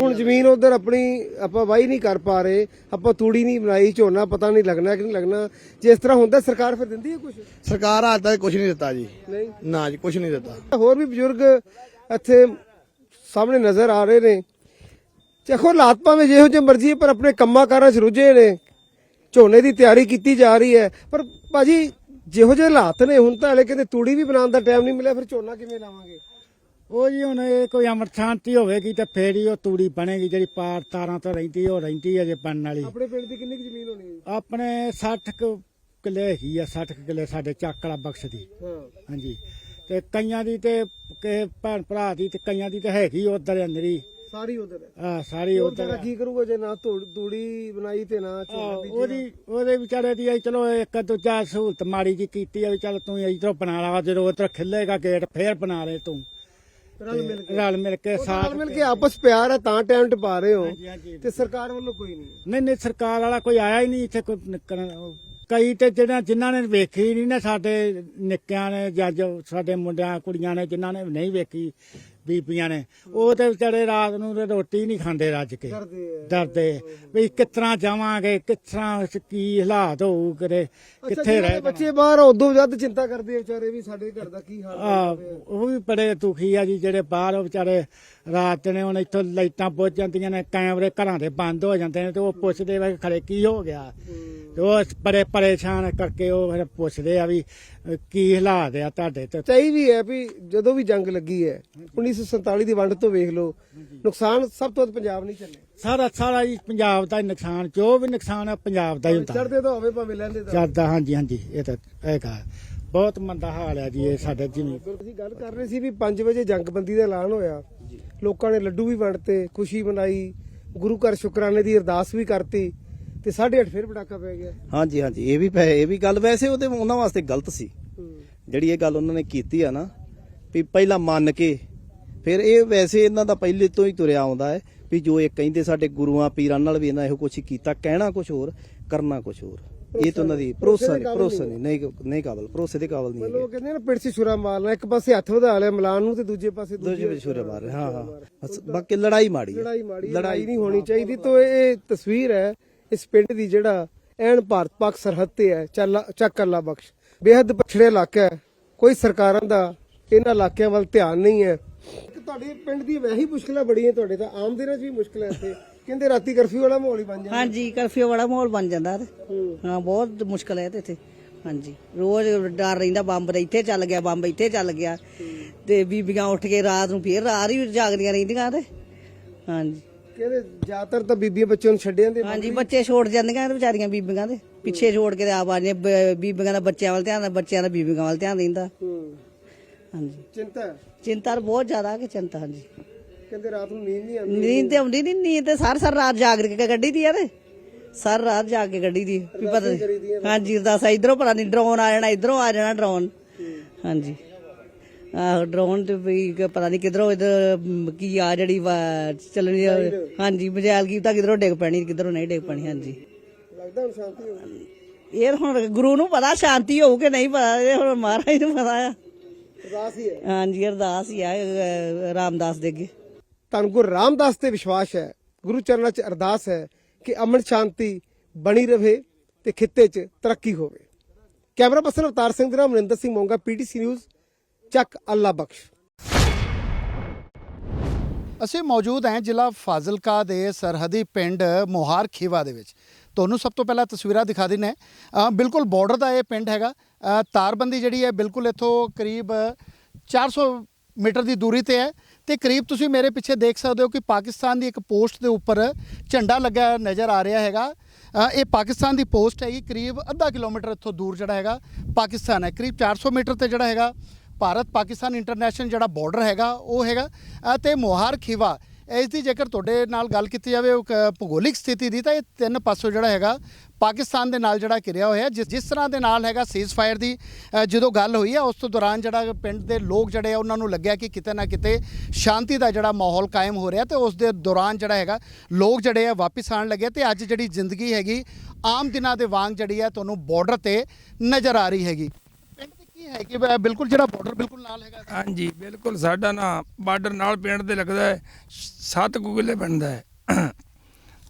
ਹੁਣ ਜ਼ਮੀਨ ਉਧਰ ਆਪਣੀ ਆਪਾਂ ਵਾਹੀ ਨਹੀਂ ਕਰ ਪਾ ਰਹੇ ਆਪਾਂ ਤੂੜੀ ਨਹੀਂ ਬਣਾਈ ਝੋਨਾ ਪਤਾ ਨਹੀਂ ਲੱਗਣਾ ਕਿ ਨਹੀਂ ਲੱਗਣਾ। ਜੇ ਇਸ ਤਰ੍ਹਾਂ ਹੁੰਦਾ ਸਰਕਾਰ ਫਿਰ ਦਿੰਦੀ ਹੈ ਕੁਝ ਸਰਕਾਰ ਹਾਲ ਤੱਕ ਕੁਝ ਨਹੀਂ ਦਿੱਤਾ ਜੀ। ਨਹੀਂ? ਨਾ ਜੀ ਕੁਝ ਨਹੀਂ ਦਿੱਤਾ। ਹੋਰ ਵੀ ਬਜ਼ੁਰਗ ਇੱਥੇ ਸਾਹਮਣੇ ਨਜ਼ਰ ਆ ਰਹੇ ਨੇ। ਦੇਖੋ ਹਾਲਾਤ ਭਾਵੇਂ ਜਿਹੋ ਜਿਹੇ ਮਰਜ਼ੀ ਪਰ ਆਪਣੇ ਕੰਮਾਂ ਕਾਰਾਂ 'ਚ ਰੁੱਝੇ ਨੇ। ਝੋਨੇ ਦੀ ਤਿਆਰੀ ਕੀਤੀ ਜਾ ਰਹੀ ਹੈ। ਪਰ ਭਾਜੀ ਜਿਹੋ ਜਿਹੇ ਹਾਲਾਤ ਨੇ ਹੁਣ ਤਾਂ ਹਲੇ ਕਹਿੰਦੇ ਤੂੜੀ ਵੀ ਬਣਾਉਣ ਦਾ ਟਾਈਮ ਨਹੀਂ ਮਿਲਿਆ ਫਿਰ ਝੋਨਾ ਕਿਵੇਂ ਲਾਵਾਂਗੇ? ਉਹ ਜੀ ਹੁਣ ਇਹ ਕੋਈ ਅਮਰ ਸ਼ਾਂਤੀ ਹੋਵੇਗੀ ਤੇ ਫੇਰ ਹੀ ਉਹ ਤੂੜੀ ਬਣੇਗੀ ਜਿਹੜੀ ਪਾਰ ਤਾਰਾਂ ਤੋਂ ਰਹਿੰਦੀ ਉਹ ਰਹਿੰਦੀ ਹੈ ਜੇ ਬਣਨ ਵਾਲੀ। ਆਪਣੇ ਪਿੰਡ ਦੀ ਕਿੰਨੀ ਕੁ ਜ਼ਮੀਨ ਹੋਣੀ ਹੈ ਆਪਣੇ 60 ਕੁ ਕਿੱਲੇ ਹੈਗੀ ਆ 60 ਕੁ ਕਿੱਲੇ ਸਾਡੇ ਚੱਕਲਾ ਬਖਸ਼ ਦੀ। ਹਾਂ। ਹਾਂਜੀ। ਤੇ ਕਈਆਂ ਦੀ ਤੇ ਕਿਸੇ ਭੈਣ ਭਰਾ ਦੀ ਤੇ ਕਈਆਂ ਦੀ ਤੇ ਹੈਗੀ ਉਧਰ ਅੰਦਰੀ। ਸਾਰੀ ਉਧਰ ਹੈ। ਸਾਰੀ ਉਧਰ ਕੀ ਕਰੂਗਾ ਜੇ ਨਾ ਤੂੜ- ਬਣਾਈ ਤੇ ਨਾ ਝੋਨਾ ਬੀਜਿਆ ਉਹਦੀ ਉਹਦੇ ਵਿਚਾਰੇ ਦੀ ਅਸੀਂ ਚਲੋ ਇੱਕ ਦੂਜਾ ਸਹੂਲਤ ਮਾੜੀ ਜੀ ਕੀਤੀ ਆ ਵੀ ਚੱਲ ਤੂੰ ਇਧਰੋਂ ਬਣਾ ਲਾ ਜਦੋਂ ਉਧਰ ਖਿੱਲੇਗਾ ਗੇਟ ਫੇਰ ਬਣਾ ਲੈ ਤੂੰ। ਰਲ ਮਿਲ ਕੇ। ਰਲ ਮਿਲ ਕੇ ਸਾਥ ਮਿਲ ਕੇ ਆਪਸ ਪਿਆਰ ਹੈ ਤਾਂ ਟਾਈਮ ਟਪਾ ਰਹੇ ਹੋ। ਤੇ ਸਰਕਾਰ ਵੱਲੋਂ ਕੋਈ ਨਹੀਂ ਨਹੀਂ ਨਹੀਂ ਸਰਕਾਰ ਵਾਲਾ ਕੋਈ ਆਇਆ ਹੀ ਨਹੀਂ ਇੱਥੇ ਕੋਈ ਕਈ ਤੇ ਜਿਹੜਾ ਜਿਨ੍ਹਾਂ ਨੇ ਵੇਖੀ ਨਹੀਂ ਨਾ ਸਾਡੇ ਨਿੱਕਿਆਂ ਨੇ ਜੋ ਸਾਡੇ ਮੁੰਡਿਆਂ ਕੁੜੀਆਂ ਨੇ ਜਿਨ੍ਹਾਂ ਨੇ ਨਹੀਂ ਵੇਖੀ ਬੀਬੀਆਂ ਨੇ। ਉਹ ਤੇ ਵਿਚਾਰੇ ਰਾਤ ਨੂੰ ਤੇ ਰੋਟੀ ਨਹੀਂ ਖਾਂਦੇ ਰੱਜ ਕੇ। ਡਰਦੇ ਵੀ ਤਰ੍ਹਾਂ ਜਾਵਾਂਗੇ ਤਰ੍ਹਾਂ ਕੀ ਹਾਲਾਤ ਹੋਊ ਕਰੇ ਕਿੱਥੇ ਰਹਿ ਬੱਚੇ ਬਾਹਰ ਉਦੋਂ ਵੱਧ ਚਿੰਤਾ ਕਰਦੇ ਵਿਚਾਰੇ ਵੀ ਸਾਡੇ ਘਰ ਦਾ ਕੀ ਹਾਲ ਹੈ ਆ ਉਹ ਵੀ ਬੜੇ ਦੁਖੀ ਆ ਜੀ ਜਿਹੜੇ ਬਾਹਰ ਵਿਚਾਰੇ ਰਾਤ ਨੇ ਹੁਣ ਇੱਥੋਂ ਲਾਈਟਾਂ ਬੁੱਝ ਜਾਂਦੀਆਂ ਨੇ ਕੈਮਰੇ ਘਰਾਂ ਦੇ ਬੰਦ ਹੋ ਜਾਂਦੇ ਨੇ ਤੇ ਉਹ ਪੁੱਛਦੇ ਵੇ ਖਰੇ ਕੀ ਹੋ ਗਿਆ? ਤੇ ਉਹ ਬੜੇ ਪਰੇਸ਼ਾਨ ਕਰਕੇ ਉਹ ਫਿਰ ਪੁੱਛਦੇ ਆ ਵੀ ਕੀ ਹਾਲਾਤ ਆ ਤੁਹਾਡੇ ਤੇ? ਚਾਹੀ ਵੀ ਹੈ ਵੀ ਜਦੋਂ ਵੀ ਜੰਗ ਲੱਗੀ ਹੈ 1947 ਦੀ ਵੰਡ ਤੋਂ ਵੇਖ ਲਓ ਨੁਕਸਾਨ ਸਭ ਤੋਂ ਵੱਧ ਪੰਜਾਬ ਨਹੀਂ ਚੱਲੇ ਸਾਰਾ ਸਾਰਾ ਜੀ ਪੰਜਾਬ ਦਾ ਹੀ ਨੁਕਸਾਨ ਜੋ ਵੀ ਨੁਕਸਾਨ ਆ ਪੰਜਾਬ ਦਾ ਹੀ ਹੁੰਦਾ। ਚੜਦੇ ਤਾਂ ਹੋਵੇ ਭਾਵੇਂ ਲੈਂਦੇ ਤਾਂ ਚੱਲਦਾ ਹਾਂਜੀ ਹਾਂਜੀ ਇਹ ਤਾਂ ਹੈਗਾ। ਬਹੁਤ ਮੰਦਾ ਹਾਲ ਹੈ ਜੀ ਇਹ ਸਾਡੇ ਜਿਵੇਂ ਅਸੀਂ ਗੱਲ ਕਰ ਰਹੇ ਸੀ ਵੀ 5 ਵਜੇ ਜੰਗਬੰਦੀ ਦਾ ਐਲਾਨ ਹੋਇਆ। ਲੋਕਾਂ ਨੇ ਲੱਡੂ ਵੀ ਵੰਡਤੇ ਖੁਸ਼ੀ ਮਨਾਈ ਗੁਰੂ ਘਰ ਸ਼ੁਕਰਾਨੇ ਦੀ ਅਰਦਾਸ ਵੀ ਕਰਤੀ ਤੇ 8:30 ਫਿਰ ਪਟਾਕਾ ਪੈ ਗਿਆ। ਹਾਂਜੀ ਹਾਂਜੀ ਇਹ ਵੀ ਪੈ ਇਹ ਵੀ ਗੱਲ ਵੈਸੇ ਉਹਦੇ ਉਹਨਾਂ ਵਾਸਤੇ ਗਲਤ ਸੀ। ਜਿਹੜੀ ਇਹ ਗੱਲ ਉਹਨਾਂ ਨੇ ਕੀਤੀ ਆ ਨਾ ਵੀ ਪਹਿਲਾਂ ਮੰਨ ਕੇ ਫਿਰ ਇਹ ਵੈਸੇ ਇਹਨਾਂ ਦਾ ਪਹਿਲੇ ਤੋਂ ਹੀ ਤੁਰਿਆ ਆਉਂਦਾ ਹੈ ਵੀ ਜੋ ਇਹ ਕਹਿੰਦੇ ਸਾਡੇ ਗੁਰੂਆਂ ਪੀਰਾਂ ਨਾਲ ਵੀ ਇਹਨਾਂ ਇਹੋ ਕੁਛ ਕੀਤਾ ਕਹਿਣਾ ਕੁਛ ਹੋਰ ਕਰਨਾ ਕੁਛ ਹੋਰ। ਇਹ ਤਾਂ ਉਹਨਾਂ ਦੀ ਭਰੋਸਾ ਨਹੀਂ ਭਰੋਸਾ ਨਹੀਂ ਨਹੀਂ ਨਹੀਂ ਕਾਬਲ ਭਰੋਸੇ ਦੇ ਕਾਬਲ ਨਹੀਂ ਮਤਲਬ ਕਹਿੰਦੇ ਨੇ ਪਿੰਡ 'ਚ ਛੁਰਾ ਮਾਰਨਾ ਇੱਕ ਪਾਸੇ ਹੱਥ ਵਧਾ ਲਿਆ ਮਿਲਾਨ ਨੂੰ ਤੇ ਦੂਜੇ ਪਾਸੇ ਦੂਜੇ ਵਿੱਚ ਛੁਰੇ ਮਾਰ ਰਹੇ ਹਾਂ ਹਾਂ ਬਾਕੀ ਲੜਾਈ ਮਾੜੀ ਲੜਾਈ ਮਾੜੀ ਲੜਾਈ ਨਹੀਂ ਹੋਣੀ ਚਾਹੀਦੀ। ਤੋਂ ਇਹ ਤਸਵੀਰ ਹੈ ਇਸ ਪਿੰਡ ਦੀ ਜਿਹੜਾ ਐਨ ਭਾਰਤ ਪਾਕ ਸਰਹੱਦ ਤੇ ਹੈ ਚੱਕ ਅੱਲਾ ਬਖਸ਼। ਬੇਹੱਦ ਪਛੜੇ ਇਲਾਕਾ ਹੈ ਕੋਈ ਸਰਕਾਰਾਂ ਦਾ ਇਹਨਾਂ ਇਲਾਕਿਆਂ ਵੱਲ ਧਿਆਨ ਨਹੀਂ ਹੈ। ਤੁਹਾਡੇ ਪਿੰਡ ਦੀ ਵੈਹੀ ਮੁਸ਼ਕਲਾਂ ਬੜੀਆਂ ਤੁਹਾਡੇ ਤਾਂ ਆਮ ਦਿਨਾਂ 'ਚ ਵੀ ਮੁਸ਼ਕਲਾਂ ਇੱਥੇ। ਕਹਿੰਦੇ ਰਾਤੀ ਕਰਫਿਊ ਵਾਲਾ ਮਾਹੌਲ ਹੀ ਬਣ ਜਾਂਦਾ। ਹਾਂਜੀ ਕਰਫਿਊ ਵਾਲਾ ਮਾਹੌਲ ਬਣ ਜਾਂਦਾ ਹਾਂ ਬਹੁਤ ਮੁਸ਼ਕਲ ਹੈ ਤੇ ਇੱਥੇ। ਹਾਂਜੀ ਰੋਜ਼ ਡਰ ਰਹਿੰਦਾ ਬੰਬ ਦਾ ਇੱਥੇ ਚੱਲ ਗਿਆ ਬੰਬ ਇੱਥੇ ਚੱਲ ਗਿਆ। ਤੇ ਬੀਬੀਆਂ ਉੱਠ ਕੇ ਰਾਤ ਨੂੰ ਫੇਰ ਰਾਤ ਹੀ ਜਾਗਦੀਆਂ ਰਹਿੰਦੀਆਂ ਤੇ। ਹਾਂਜੀ। ਕਹਿੰਦੇ ਜ਼ਿਆਦਾਤਰ ਤਾਂ ਬੀਬੀਆਂ ਬੱਚਿਆਂ ਨੂੰ ਛੱਡ ਜਾਂਦੇ ਹਾਂਜੀ ਬੱਚੇ ਛੋੜ ਜਾਂਦੀਆਂ ਤੇ ਵਿਚਾਰੀਆਂ ਬੀਬੀਆਂ ਦੇ। ਪਿੱਛੇ ਛੋੜ ਕੇ ਤੇ ਆਪ ਆ ਜਾਂਦੀਆਂ ਬ- ਬੀਬੀਆਂ ਦਾ ਬੱਚਿਆਂ ਵੱਲ ਧਿਆਨ ਬੱਚਿਆਂ ਦਾ ਬੀਬੀਆਂ ਵੱਲ ਧਿਆਨ ਰਹਿੰਦਾ। ਹੂੰ। ਹਾਂਜੀ। ਚਿੰਤਾ? ਹੈ। ਚਿੰਤਾ ਤਾਂ ਬਹੁਤ ਜ਼ਿਆਦਾ ਕਿ ਚਿੰਤਾ ਹਾਂਜੀ। ਕਹਿੰਦੇ ਰਾਤ ਨੂੰ ਨੀਂਦ ਨਹੀਂ ਆਉਂਦੀ ਨੀਂਦ ਤੇ ਆਉਂਦੀ ਨਹੀਂ ਨੀਂਦ ਤੇ ਸਾਰ ਸਾਰ ਰਾਤ ਜਾਗ ਕੇ ਕੱਢੀ ਦੀ ਆ ਤੇ ਸਾਰ ਰਾਤ ਜਾਗ ਕੇ ਕੱਢੀ ਦੀ ਵੀ ਪਤਾ ਨਹੀਂ ਹਾਂਜੀ ਅਰਦਾਸ ਇਧਰੋਂ ਪਤਾ ਨਹੀਂ ਡਰੋਨ ਆ ਜਾਣਾ ਇਧਰੋਂ ਆ ਜਾਣਾ ਡਰੋਨ। ਹਾਂਜੀ। ਆਹ ਡਰੋਨ ਤੇ ਵੀ ਕ- ਪਤਾ ਨਹੀਂ ਕਿਧਰੋਂ ਇਧਰ ਕੀ ਆ ਜਿਹੜੀ ਵਾ- ਚੱਲਣੀ ਆ। ਹਾਂਜੀ ਮਜਾਲ ਕੀ ਤਾਂ ਕਿਧਰੋਂ ਡਿੱਗ ਪੈਣੀ ਕਿਧਰੋਂ ਨਹੀਂ ਡਿੱਗ ਪੈਣੀ ਹਾਂਜੀ। ਲੱਗਦਾ ਹੁਣ ਸ਼ਾਂਤੀ ਇਹ ਹੁਣ ਗੁਰੂ ਨੂੰ ਪਤਾ ਸ਼ਾਂਤੀ ਹੋਊ ਕਿ ਨਹੀਂ ਪਤਾ ਇਹ ਹੁਣ ਮਹਾਰਾਜ ਨੂੰ ਪਤਾ ਆ। ਅਰਦਾਸ ਹੀ ਹੈ। ਹਾਂਜੀ ਅਰਦਾਸ ਹੀ ਆ ਰਾਮਦਾਸ ਦੇ ਅੱਗੇ। ਧੰਨ ਗੁਰੂ ਰਾਮਦਾਸ ਤੇ ਵਿਸ਼ਵਾਸ ਹੈ, ਗੁਰੂ ਚਰਨਾਂ 'ਚ ਅਰਦਾਸ ਹੈ ਕਿ ਅਮਨ ਸ਼ਾਂਤੀ ਬਣੀ ਰਹੇ ਤੇ ਖਿੱਤੇ 'ਚ ਤਰੱਕੀ ਹੋਵੇ। ਕੈਮਰਾ ਪਰਸਨ ਅਵਤਾਰ ਸਿੰਘ ਦੇ ਨਾਲ ਮਨਿੰਦਰ ਸਿੰਘ ਮੋਂਗਾ, ਪੀਟੀਸੀ ਨਿਊਜ਼, ਚੱਕ ਅੱਲਾ ਬਖਸ਼। ਅਸੀਂ ਮੌਜੂਦ ਹਾਂ ਜ਼ਿਲ੍ਹਾ ਫਾਜ਼ਿਲਕਾ ਦੇ ਸਰਹੱਦੀ ਪਿੰਡ ਮੋਹਾਰ ਖੀਵਾ ਦੇ ਵਿੱਚ। ਤੁਹਾਨੂੰ ਸਭ ਤੋਂ ਪਹਿਲਾਂ ਤਸਵੀਰਾਂ ਦਿਖਾ ਦਿੰਨੇ ਬਿਲਕੁਲ ਬਾਰਡਰ ਦਾ ਇਹ ਪਿੰਡ ਹੈਗਾ। ਤਾਰਬੰਦੀ ਜਿਹੜੀ ਹੈ ਬਿਲਕੁਲ ਇੱਥੋਂ ਕਰੀਬ 400 ਮੀਟਰ ਦੀ ਦੂਰੀ ਤੇ ਹੈ ਤੇ ਕਰੀਬ ਤੁਸੀਂ ਮੇਰੇ ਪਿੱਛੇ ਦੇਖ ਸਕਦੇ ਹੋ ਕਿ ਪਾਕਿਸਤਾਨ ਦੀ ਇੱਕ ਪੋਸਟ ਦੇ ਉੱਪਰ ਝੰਡਾ ਲੱਗਾ ਨਜ਼ਰ ਆ ਰਿਹਾ ਹੈਗਾ। ਇਹ ਪਾਕਿਸਤਾਨ ਦੀ ਪੋਸਟ ਹੈਗੀ ਕਰੀਬ ਅੱਧਾ ਕਿਲੋਮੀਟਰ ਇੱਥੋਂ ਦੂਰ ਜਿਹੜਾ ਹੈਗਾ ਪਾਕਿਸਤਾਨ ਹੈ। ਕਰੀਬ 400 ਮੀਟਰ ਤੇ ਜਿਹੜਾ ਹੈਗਾ ਭਾਰਤ ਪਾਕਿਸਤਾਨ ਇੰਟਰਨੈਸ਼ਨਲ ਜਿਹੜਾ ਬਾਰਡਰ ਹੈਗਾ ਉਹ ਹੈਗਾ। ਅ, ਤੇ ਮੋਹਾਰ ਖੀਵਾ ਇਸ ਦੀ ਜੇਕਰ ਤੁਹਾਡੇ ਨਾਲ ਗੱਲ ਕੀਤੀ ਜਾਵੇ ਕ- ਭੂਗੋਲਿਕ ਸਥਿਤੀ ਦੀ, ਤਾਂ ਇਹ ਤਿੰਨ ਪਾਸੋਂ ਜਿਹੜਾ ਹੈਗਾ ਪਾਕਿਸਤਾਨ ਦੇ ਨਾਲ ਜਿਹੜਾ ਘਿਰਿਆ ਹੋਇਆ, ਜਿਸ ਜਿਸ ਤਰ੍ਹਾਂ ਦੇ ਨਾਲ ਹੈਗਾ ਸੀਜ਼ ਫਾਇਰ ਦੀ ਜਦੋਂ ਗੱਲ ਹੋਈ ਹੈ ਉਸ ਤੋਂ ਦੌਰਾਨ ਜਿਹੜਾ ਪਿੰਡ ਦੇ ਲੋਕ ਜਿਹੜੇ ਆ, ਉਹਨਾਂ ਨੂੰ ਲੱਗਿਆ ਕਿ ਕਿਤੇ ਨਾ ਕਿਤੇ ਸ਼ਾਂਤੀ ਦਾ ਜਿਹੜਾ ਮਾਹੌਲ ਕਾਇਮ ਹੋ ਰਿਹਾ ਤੇ ਉਸ ਦੇ ਦੌਰਾਨ ਜਿਹੜਾ ਹੈਗਾ ਲੋਕ ਜਿਹੜੇ ਆ ਵਾਪਿਸ ਆਉਣ ਲੱਗੇ ਤੇ ਅੱਜ ਜਿਹੜੀ ਜ਼ਿੰਦਗੀ ਹੈਗੀ, ਆਮ ਦਿਨਾਂ ਦੇ ਵਾਂਗ ਜਿਹੜੀ ਹੈ ਤੁਹਾਨੂੰ ਬਾਰਡਰ ਤੇ ਨਜ਼ਰ ਆ ਰਹੀ ਹੈਗੀ। ਕੀ ਹੈ ਕਿ ਬ- ਬਿਲਕੁਲ ਜਿਹੜਾ ਬਾਰਡਰ ਬਿਲਕੁਲ ਨਾਲ ਹੈਗਾ। ਹਾਂਜੀ, ਬਿਲਕੁਲ ਸਾਡਾ ਨਾ ਬਾਰਡਰ ਨਾਲ ਪਿੰਡ ਦੇ ਲੱਗਦਾ ਹੈ, ਸੱਤ ਕੁ ਬਣਦਾ ਹੈ।